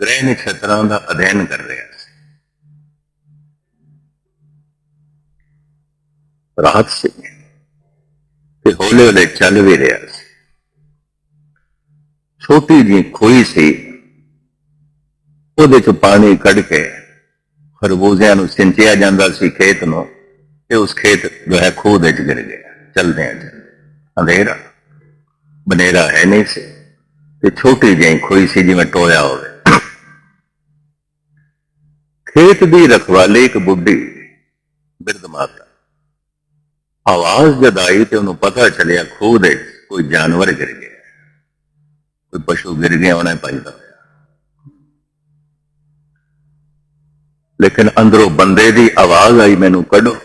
[SPEAKER 2] ਗ੍ਰਹਿ ਨਛਤਰਾਂ ਦਾ ਅਧਿਐਨ ਕਰ ਰਿਹਾ ਸੀ। ਰਾਤ ਸੀ ਤੇ ਹੌਲੇ ਹੌਲੇ ਚੱਲ ਵੀ ਰਿਹਾ ਸੀ। ਛੋਟੀ ਜਿਹੀ ਖੋਈ ਸੀ, ਉਹਦੇ ਚ ਪਾਣੀ ਕੱਢ ਕੇ ਖਰਬੂਜ਼ਿਆਂ ਨੂੰ ਸਿੰਚਿਆ ਜਾਂਦਾ ਸੀ ਖੇਤ ਨੂੰ ਤੇ ਉਸ ਖੇਤ ਜੋ ਹੈ ਖੂਹ ਦੇ ਚ ਗਿਰ ਗਿਆ। ਚਲਦੇ ਆ ਅੰਧੇਰਾ। ਬਨੇਰਾ ਹੈ ਨਹੀਂ ਸੀ ਤੇ ਛੋਟੀ ਜਿਹੀ ਖੋਈ ਸੀ ਜਿਵੇਂ ਟੋਇਆ ਹੋਵੇ। ਖੇਤ ਦੀ ਰਖਵਾਲੀ ਇੱਕ ਬੁੱਢੀ ਬਿਰਧ ਮਾਤਾ। ਆਵਾਜ਼ ਜਦ ਆਈ ਤੇ ਉਹਨੂੰ ਪਤਾ ਚੱਲਿਆ ਖੂਹ ਦੇ ਕੋਈ ਜਾਨਵਰ ਗਿਰ ਗਿਆ। ਕੋਈ ਪਸ਼ੂ ਗਿਰ ਗਿਆ, ਉਹਨੇ ਭਜਦਾ ਲੇਕਿਨ ਅੰਦਰੋਂ ਬੰਦੇ ਦੀ ਆਵਾਜ਼ ਆਈ ਮੈਨੂੰ, ਕੱਢੋ,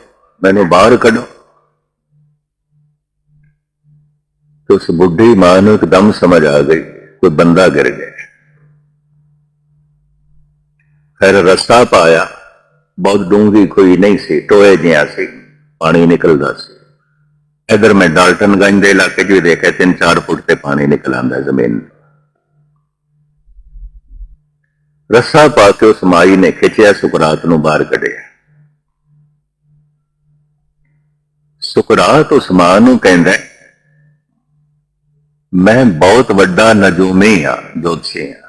[SPEAKER 2] ਮੈਨੂੰ ਬਾਹਰ ਕੱਢੋ। ਤੇ ਉਸ ਬੁੱਢੀ ਮਾਂ ਨੂੰ ਇੱਕਦਮ ਸਮਝ ਆ ਗਈ, ਕੋਈ ਬੰਦਾ ਗਿਰ ਗਿਆ। ਫਿਰ ਰਸਤਾ ਪਾਇਆ। ਬਹੁਤ ਡੂੰਘੀ ਕੋਈ ਨਹੀਂ ਸੀ, ਟੋਏ ਜਿਹਾ ਸੀ, ਪਾਣੀ ਨਿਕਲਦਾ ਸੀ। ਇਧਰ ਮੈਂ ਡਾਲਟਨਗੰਜ ਦੇ ਇਲਾਕੇ 'ਚ ਵੀ ਦੇਖਿਆ 3-4 ਫੁੱਟ ਤੇ ਪਾਣੀ ਨਿਕਲ ਆਉਂਦਾ ਜ਼ਮੀਨ ਰੱਸਾ ਪਾ ਕੇ ਉਸ ਮਾਈ ਨੇ ਖਿੱਚਿਆ ਸੁਕਰਾਤ ਨੂੰ ਬਾਹਰ ਕੱਢਿਆ। ਸੁਕਰਾਤ ਉਸ ਮਾਂ ਨੂੰ ਕਹਿੰਦਾ, ਮੈਂ ਬਹੁਤ ਵੱਡਾ ਨਜੂਮੀ ਆ ਜੋਤਸ਼ੀ ਆ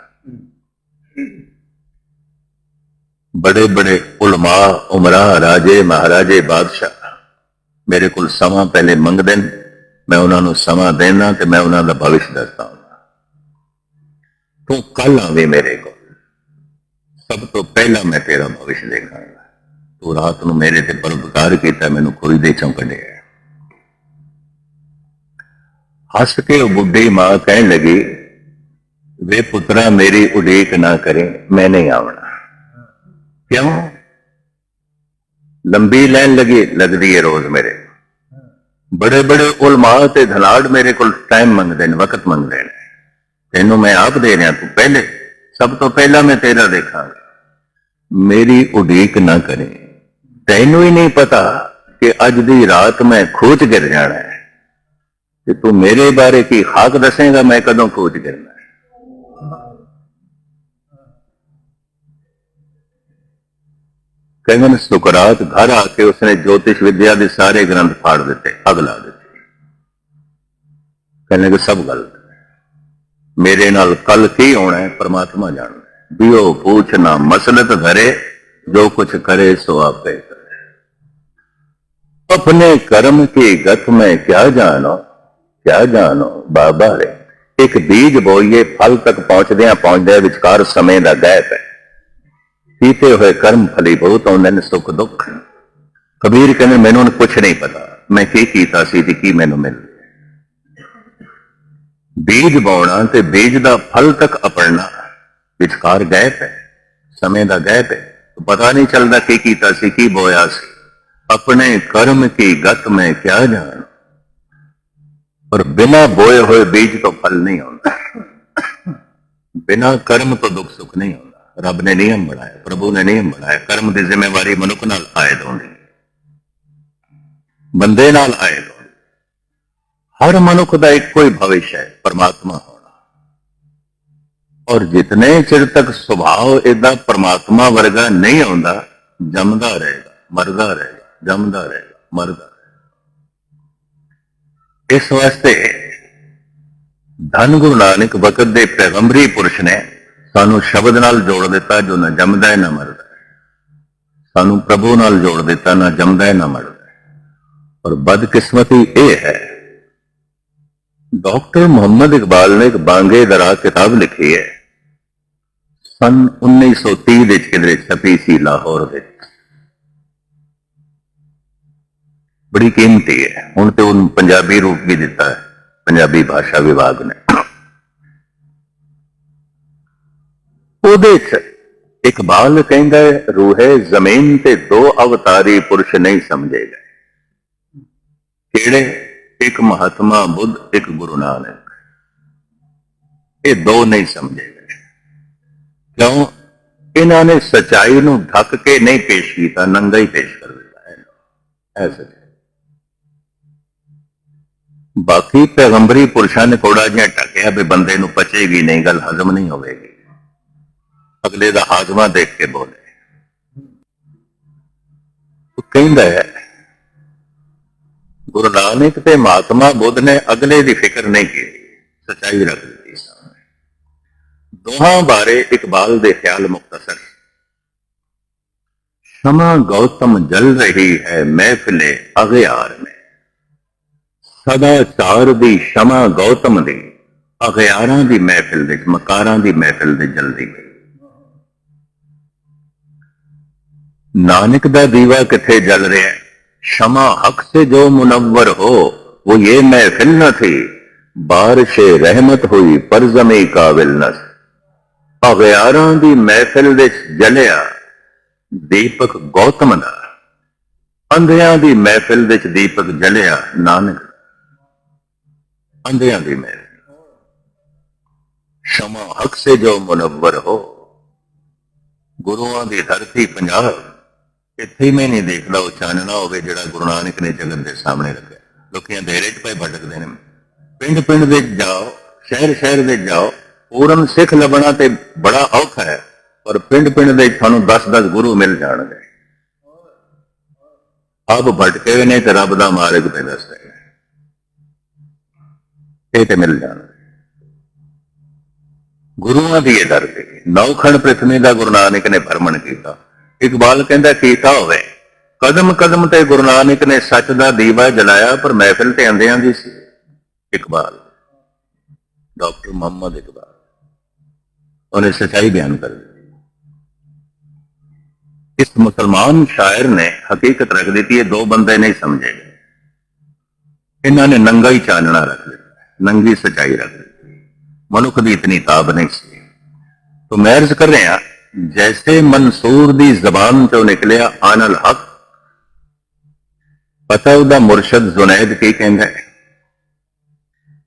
[SPEAKER 2] ਬੜੇ ਬੜੇ ਉਲਮਾ, ਉਮਰਾ, ਰਾਜੇ, ਮਹਾਰਾਜੇ, ਬਾਦਸ਼ਾਹ, ਮੇਰੇ ਕੋਲ ਸਮਾਂ ਪਹਿਲੇ ਮੰਗਦੇ ਨੇ। ਮੈਂ ਉਹਨਾਂ ਨੂੰ ਸਮਾਂ ਦੇਣਾ ਤੇ ਮੈਂ ਉਹਨਾਂ ਦਾ ਭਵਿੱਖ ਦੱਸਦਾ ਹਾਂ। ਤੂੰ ਕੱਲ ਆਵੇਂ ਮੇਰੇ ਕੋਲ। ਸਭ ਤੋਂ ਪਹਿਲਾਂ ਮੈਂ ਤੇਰਾ ਭਵਿੱਖ ਦੇਖਾਂਗਾ ਤੂੰ ਰਾਤ ਨੂੰ ਮੇਰੇ ਤੇ ਪਰਉਪਕਾਰ ਕੀਤਾ, ਮੈਨੂੰ ਕੋਈ ਦੇ ਚੋਂ ਕੱਢਿਆ। ਹੱਸ ਕੇ ਉਹ ਬੁੱਢੀ ਮਾਂ ਕਹਿਣ ਲੱਗੀ, ਵੇ ਪੁੱਤਰਾ, ਮੇਰੀ ਉਡੀਕ ਨਾ ਕਰੇ, ਮੈਂ ਨਹੀਂ ਆਵਣਾ। ਕਿਉਂ? ਲੰਬੀ ਲਾਈਨ ਲੱਗੀ, ਲੱਗਦੀ ਹੈ ਰੋਜ਼ ਮੇਰੇ ਬੜੇ ਬੜੇ ਉਲਮਾ ਤੇ ਧਨਾੜ ਮੇਰੇ ਕੋਲ ਟਾਈਮ ਮੰਗਦੇ ਨੇ, ਵਕਤ ਮੰਗਦੇ ਨੇ। ਤੈਨੂੰ ਮੈਂ ਆਪ ਦੇ ਰਿਹਾ, ਤੂੰ ਪਹਿਲੇ ਸਭ ਤੋਂ ਪਹਿਲਾਂ ਮੈਂ ਤੇਰਾ ਦੇਖਾਂਗਾ ਮੇਰੀ ਉਡੀਕ ਨਾ ਕਰੇ। ਤੈਨੂੰ ਹੀ ਨਹੀਂ ਪਤਾ ਕਿ ਅੱਜ ਦੀ ਰਾਤ ਮੈਂ ਖੋਜ ਗਿਰ ਜਾਣਾ ਹੈ। ਤੇ ਤੂੰ ਮੇਰੇ ਬਾਰੇ ਕੀ ਖਾਕ ਦੱਸੇਗਾ, ਮੈਂ ਕਦੋਂ ਖੋਜ ਗਿਰਨਾ ਹੈ? ਕਹਿੰਦੇ ਸੁਕਰਾਤ ਘਰ ਆ ਕੇ ਉਸਨੇ ਜੋਤਿਸ਼ ਵਿਦਿਆ ਦੇ ਸਾਰੇ ਗ੍ਰੰਥ ਫਾੜ ਦਿੱਤੇ, ਅਗ ਲਾ ਦਿੱਤੀ। ਕਹਿੰਦੇ ਕਿ ਸਭ ਗਲਤ ਮੇਰੇ ਨਾਲ ਕੱਲ ਕੀ ਹੋਣਾ ਹੈ, ਪਰਮਾਤਮਾ ਜਾਣਦਾ ਬਿਓ ਪੁੱਛਣਾ ਮਸਲਤ ਧਰੇ, ਜੋ ਕੁਛ ਕਰੇ ਸੋ ਆਪੇ ਕਰੇ। ਆਪਣੇ ਕਰਮ ਕੀ ਗਤ ਮੈਂ ਕਿਆ ਜਾਣੋ ਕਿਆ ਜਾਣੋ, ਬਾਬਾ ਰੇ, ਇੱਕ ਬੀਜ ਬੋਈਏ, ਫਲ ਤੱਕ ਪਹੁੰਚਦੇ ਆ ਪਹੁੰਚਦੇ ਵਿਚਕਾਰ ਸਮੇਂ ਦਾ ਗੈਪ ਹੈ। ਕੀਤੇ ਹੋਏ ਕਰਮ ਫਲੀ ਬਹੁਤ ਆਉਂਦੇ ਨੇ, ਸੁੱਖ ਦੁੱਖ। ਕਬੀਰ ਕਹਿੰਦੇ, ਮੈਨੂੰ ਕੁਛ ਨਹੀਂ ਪਤਾ। ਮੈਂ ਕੀ ਕੀਤਾ ਸੀ ਤੇ ਕੀ ਮੈਨੂੰ ਮਿਲਿਆ? ਬੀਜ ਬਾਉਣਾ ਤੇ ਬੀਜ ਦਾ ਫਲ ਤੱਕ ਅਪੜਨਾ ਵਿਚਕਾਰ ਗੈਪ ਹੈ, ਸਮੇਂ ਦਾ ਗੈਪ ਹੈ। ਪਤਾ ਨਹੀਂ ਚੱਲਦਾ ਕੀ ਕੀਤਾ ਸੀ, ਕੀ ਬੋਇਆ ਸੀ। ਆਪਣੇ ਕਰਮ ਕੀ ਗਤ ਮੈਂ ਕਿਆ ਜਾਣ। ਪਰ ਬਿਨਾ ਬੋਏ ਹੋਏ ਬੀਜ ਤੋਂ ਫਲ ਨਹੀਂ ਆਉਂਦਾ। ਬਿਨਾ ਕਰਮ ਤੋਂ ਦੁੱਖ ਸੁੱਖ ਨਹੀਂ ਆਉਂਦਾ। ਰੱਬ ਨੇ ਨਿਯਮ ਬਣਾਇਆ, ਪ੍ਰਭੂ ਨੇ ਨਿਯਮ ਬਣਾਇਆ। ਕਰਮ ਦੀ ਜ਼ਿੰਮੇਵਾਰੀ ਮਨੁੱਖ ਨਾਲ ਆਇਦ ਹੁੰਦੀ ਬੰਦੇ ਨਾਲ ਆਇਦ ਹਰ ਮਨੁੱਖ ਦਾ ਇੱਕੋ ਹੀ ਭਵਿਸ਼ ਹੈ ਪਰਮਾਤਮਾ ਹੋਣਾ ਔਰ ਜਿਤਨੇ ਚਿਰ ਤੱਕ ਸੁਭਾਅ ਇਦਾਂ ਪਰਮਾਤਮਾ ਵਰਗਾ ਨਹੀਂ ਆਉਂਦਾ ਜੰਮਦਾ ਰਹੇਗਾ ਮਰਦਾ ਰਹੇਗਾ ਜੰਮਦਾ ਰਹੇਗਾ ਮਰਦਾ ਰਹੇਗਾ ਇਸ ਵਾਸਤੇ ਧੰਨ ਗੁਰੂ ਨਾਨਕ ਵਕਤ ਦੇ ਪੈਗੰਬਰੀ ਪੁਰਸ਼ ਨੇ ਸਾਨੂੰ ਸ਼ਬਦ ਨਾਲ ਜੋੜ ਦਿੱਤਾ ਜੋ ਨਾ ਜੰਮਦਾ ਹੈ ਨਾ ਮਰਦਾ ਸਾਨੂੰ ਪ੍ਰਭੂ ਨਾਲ ਜੋੜ ਦਿੱਤਾ ਨਾ ਜੰਮਦਾ ਹੈ ਨਾ ਮਰਦਾ ਹੈ ਔਰ ਬਦਕਿਸਮਤੀ ਇਹ ਹੈ ਡਾਕਟਰ ਮੁਹੰਮਦ ਇਕਬਾਲ ਨੇ ਇੱਕ ਬਾਂਗੇ ਦਰਾ ਕਿਤਾਬ ਲਿਖੀ ਹੈ। ਸਨ 1930 ਵਿੱਚ ਕਿਧਰੇ ਛਪੀ ਸੀ ਲਾਹੌਰ ਵਿੱਚ। ਬੜੀ ਕੀਮਤੀ ਹੈ। ਹੁਣ ਤੇ ਉਹਨੂੰ ਪੰਜਾਬੀ ਰੂਪ ਵੀ ਦਿੱਤਾ ਹੈ। ਪੰਜਾਬੀ ਭਾਸ਼ਾ ਵਿਭਾਗ ਨੇ। ਉਹਦੇ ਚ ਇਕਬਾਲ ਕਹਿੰਦਾ ਹੈ, ਰੂਹੇ ਜ਼ਮੀਨ ਤੇ ਦੋ ਅਵਤਾਰੀ ਪੁਰਸ਼ ਨਹੀਂ ਸਮਝੇ ਗਏ। ਕਿਹੜੇ? ਇੱਕ ਮਹਾਤਮਾ ਬੁੱਧ, ਇੱਕ ਗੁਰੂ ਨਾਨਕ। ਇਹ ਦੋ ਨਹੀਂ ਸਮਝੇ ਗਏ। ਕਿਉਂ? ਇਹਨਾਂ ਨੇ ਸਚਾਈ ਨੂੰ ਢੱਕ ਕੇ ਨਹੀਂ ਪੇਸ਼ ਕੀਤਾ, ਨੰਗਾ ਹੀ ਪੇਸ਼ ਕਰ ਦਿੱਤਾ ਹੈ ਐਸਾ ਬਾਕੀ ਪੈਗੰਬਰੀ ਪੁਰਸ਼ਾਂ ਨੇ ਕੋੜਾ ਜਿਹਾ ਟਕਿਆ ਵੀ ਬੰਦੇ ਨੂੰ ਪਚੇਗੀ ਨਹੀਂ, ਗੱਲ ਹਜ਼ਮ ਨਹੀਂ ਹੋਵੇਗੀ। ਅਗਲੇ ਦਾ ਹਾਜ਼ਮਾ ਦੇਖ ਕੇ ਬੋਲੇ। ਉਹ ਕਹਿੰਦਾ ਹੈ ਗੁਰੂ ਨਾਨਕ ਤੇ ਮਹਾਤਮਾ ਬੁੱਧ ਨੇ ਅਗਲੇ ਦੀ ਫਿਕਰ ਨਹੀਂ ਕੀਤੀ, ਸਚਾਈ ਰੱਖ ਦਿੱਤੀ ਸਾਹਮਣੇ ਦੋਹਾਂ ਬਾਰੇ ਇਕਬਾਲ ਦੇ ਖਿਆਲ ਮੁਖਤਸਰ ਸ਼ਮਾ ਗੌਤਮ ਜਲ ਰਹੀ ਹੈ ਮਹਿਫਿਲੇ ਅਗਿਆਰ में ਸਦਾ ਚਾਰ ਦੀ ਸ਼ਮਾ ਗੌਤਮ ਦੀ, ਅਗਿਆਰਾਂ ਦੀ ਮਹਿਫਿਲ ਦੇ, ਮਕਾਰਾਂ ਦੀ ਮਹਿਫਿਲ ਦੇ ਜਲਦੀ ਗਈ ਨਾਨਕ ਦਾ ਦੀਵਾ ਕਿੱਥੇ ਜਲ ਰਿਹਾ ਹੈ? ਸ਼ਮਾ ਹਕ ਸੇ ਜੋ ਮੁਨਵਰ ਹੋ ਉਹ ਇਹ ਮਹਿਫਿਲ न थी ਬਾਰਿਸ਼ ਰਹਿਮਤ ਹੋਈ ਪਰ ਜ਼ਮੀ ਕਾਬਿਲ न ਅਗਿਆਰਾਂ ਦੀ ਮਹਿਫਿਲ ਵਿੱਚ ਜਲਿਆ ਦੀਪਕ ਗੌਤਮ ਦਾ ਅੰਧਿਆਂ ਦੀ ਮਹਿਫਿਲ ਵਿੱਚ ਦੀਪਕ ਜਲਿਆ ਨਾਨਕ ਅੰਧਿਆਂ ਦੀ ਮਹਿਫਿਲ ਸ਼ਮਾ ਹਕ ਸੇ ਜੋ ਮੁਨਵਰ ਹੋ ਗੁਰੂਆਂ ਦੀ ਧਰਤੀ ਪੰਜਾਬ ਇੱਥੇ ਹੀ ਮੈਂ ਨਹੀਂ ਦੇਖਦਾ ਉਹ ਚਾਨਣਾ ਹੋਵੇ ਜਿਹੜਾ ਗੁਰੂ ਨਾਨਕ ਨੇ ਜਗਤ ਦੇ ਸਾਹਮਣੇ ਰੱਖਿਆ। ਲੋਕੀ ਅੰਧੇਰੇ 'ਚ ਪਏ ਭਟਕਦੇ ਨੇ। ਪਿੰਡ ਪਿੰਡ ਦੇ ਜਾਓ, ਸ਼ਹਿਰ ਸ਼ਹਿਰ ਦੇ ਜਾਓ, ਪੂਰਨ ਸਿੱਖ ਲੱਭਣਾ ਤੇ ਬੜਾ ਔਖਾ ਹੈ, ਪਰ ਪਿੰਡ ਪਿੰਡ ਦੇ ਤੁਹਾਨੂੰ 10-10 ਗੁਰੂ ਮਿਲ ਜਾਣਗੇ। ਆਪ ਭਟਕੇ ਹੋਏ ਨੇ ਤੇ ਰੱਬ ਦਾ ਮਾਰਗ ਤੇ ਦੱਸਦੇ ਨੇ ਇਹ ਤੇ ਮਿਲ ਜਾਣਗੇ। ਗੁਰੂਆਂ ਦੀ ਇਹ ਦਰ ਤੇ ਨੌਖਣ ਪ੍ਰਿਥਵੀ ਦਾ ਗੁਰੂ ਨਾਨਕ ਨੇ ਭਰਮਣ ਕੀਤਾ। ਇਕਬਾਲ ਕਹਿੰਦਾ, ਕੀ ਕੀਤਾ ਹੋਵੇ ਕਦਮ ਕਦਮ ਤੇ ਗੁਰੂ ਨਾਨਕ ਨੇ ਸੱਚ ਦਾ ਦੀਵਾ ਜਲਾਇਆ, ਪਰ ਮਹਿਫਿਲ ਤੇ ਆਂਦਿਆਂ ਦੀ ਸੀ ਇਕਬਾਲ, ਡਾਕਟਰ ਮੁਹੰਮਦ ਇਕਬਾਲ। ਉਹਨੇ ਸਚਾਈ ਬਿਆਨ ਕਰ ਦਿੱਤੀ। ਇਸ ਮੁਸਲਮਾਨ ਸ਼ਾਇਰ ਨੇ ਹਕੀਕਤ ਰੱਖ ਦਿੱਤੀ, ਇਹ ਦੋ ਬੰਦੇ ਨਹੀਂ ਸਮਝੇ ਇਹਨਾਂ ਨੇ ਨੰਗਾ ਹੀ ਚਾਨਣਾ ਰੱਖ ਲਿਆ ਨੰਗੀ ਸਚਾਈ ਰੱਖ ਦਿੱਤੀ। ਮਨੁੱਖ ਦੀ ਇਤਨੀ ਤਾਬ ਨਹੀਂ ਸੀ। ਤੋਂ ਮੈਂ ਅਰਜ਼ ਕਰ ਰਿਹਾ ਜੈਸੇ ਮਨਸੂਰ ਦੀ ਜ਼ਬਾਨ ਤੋਂ ਨਿਕਲਿਆ ਆਨਲ ਹਕ ਪਤਾ ਉਹਦਾ ਮੁਰਸ਼ਦ ਜ਼ੁਨੈਦ ਕੀ ਕਹਿੰਦਾ ਹੈ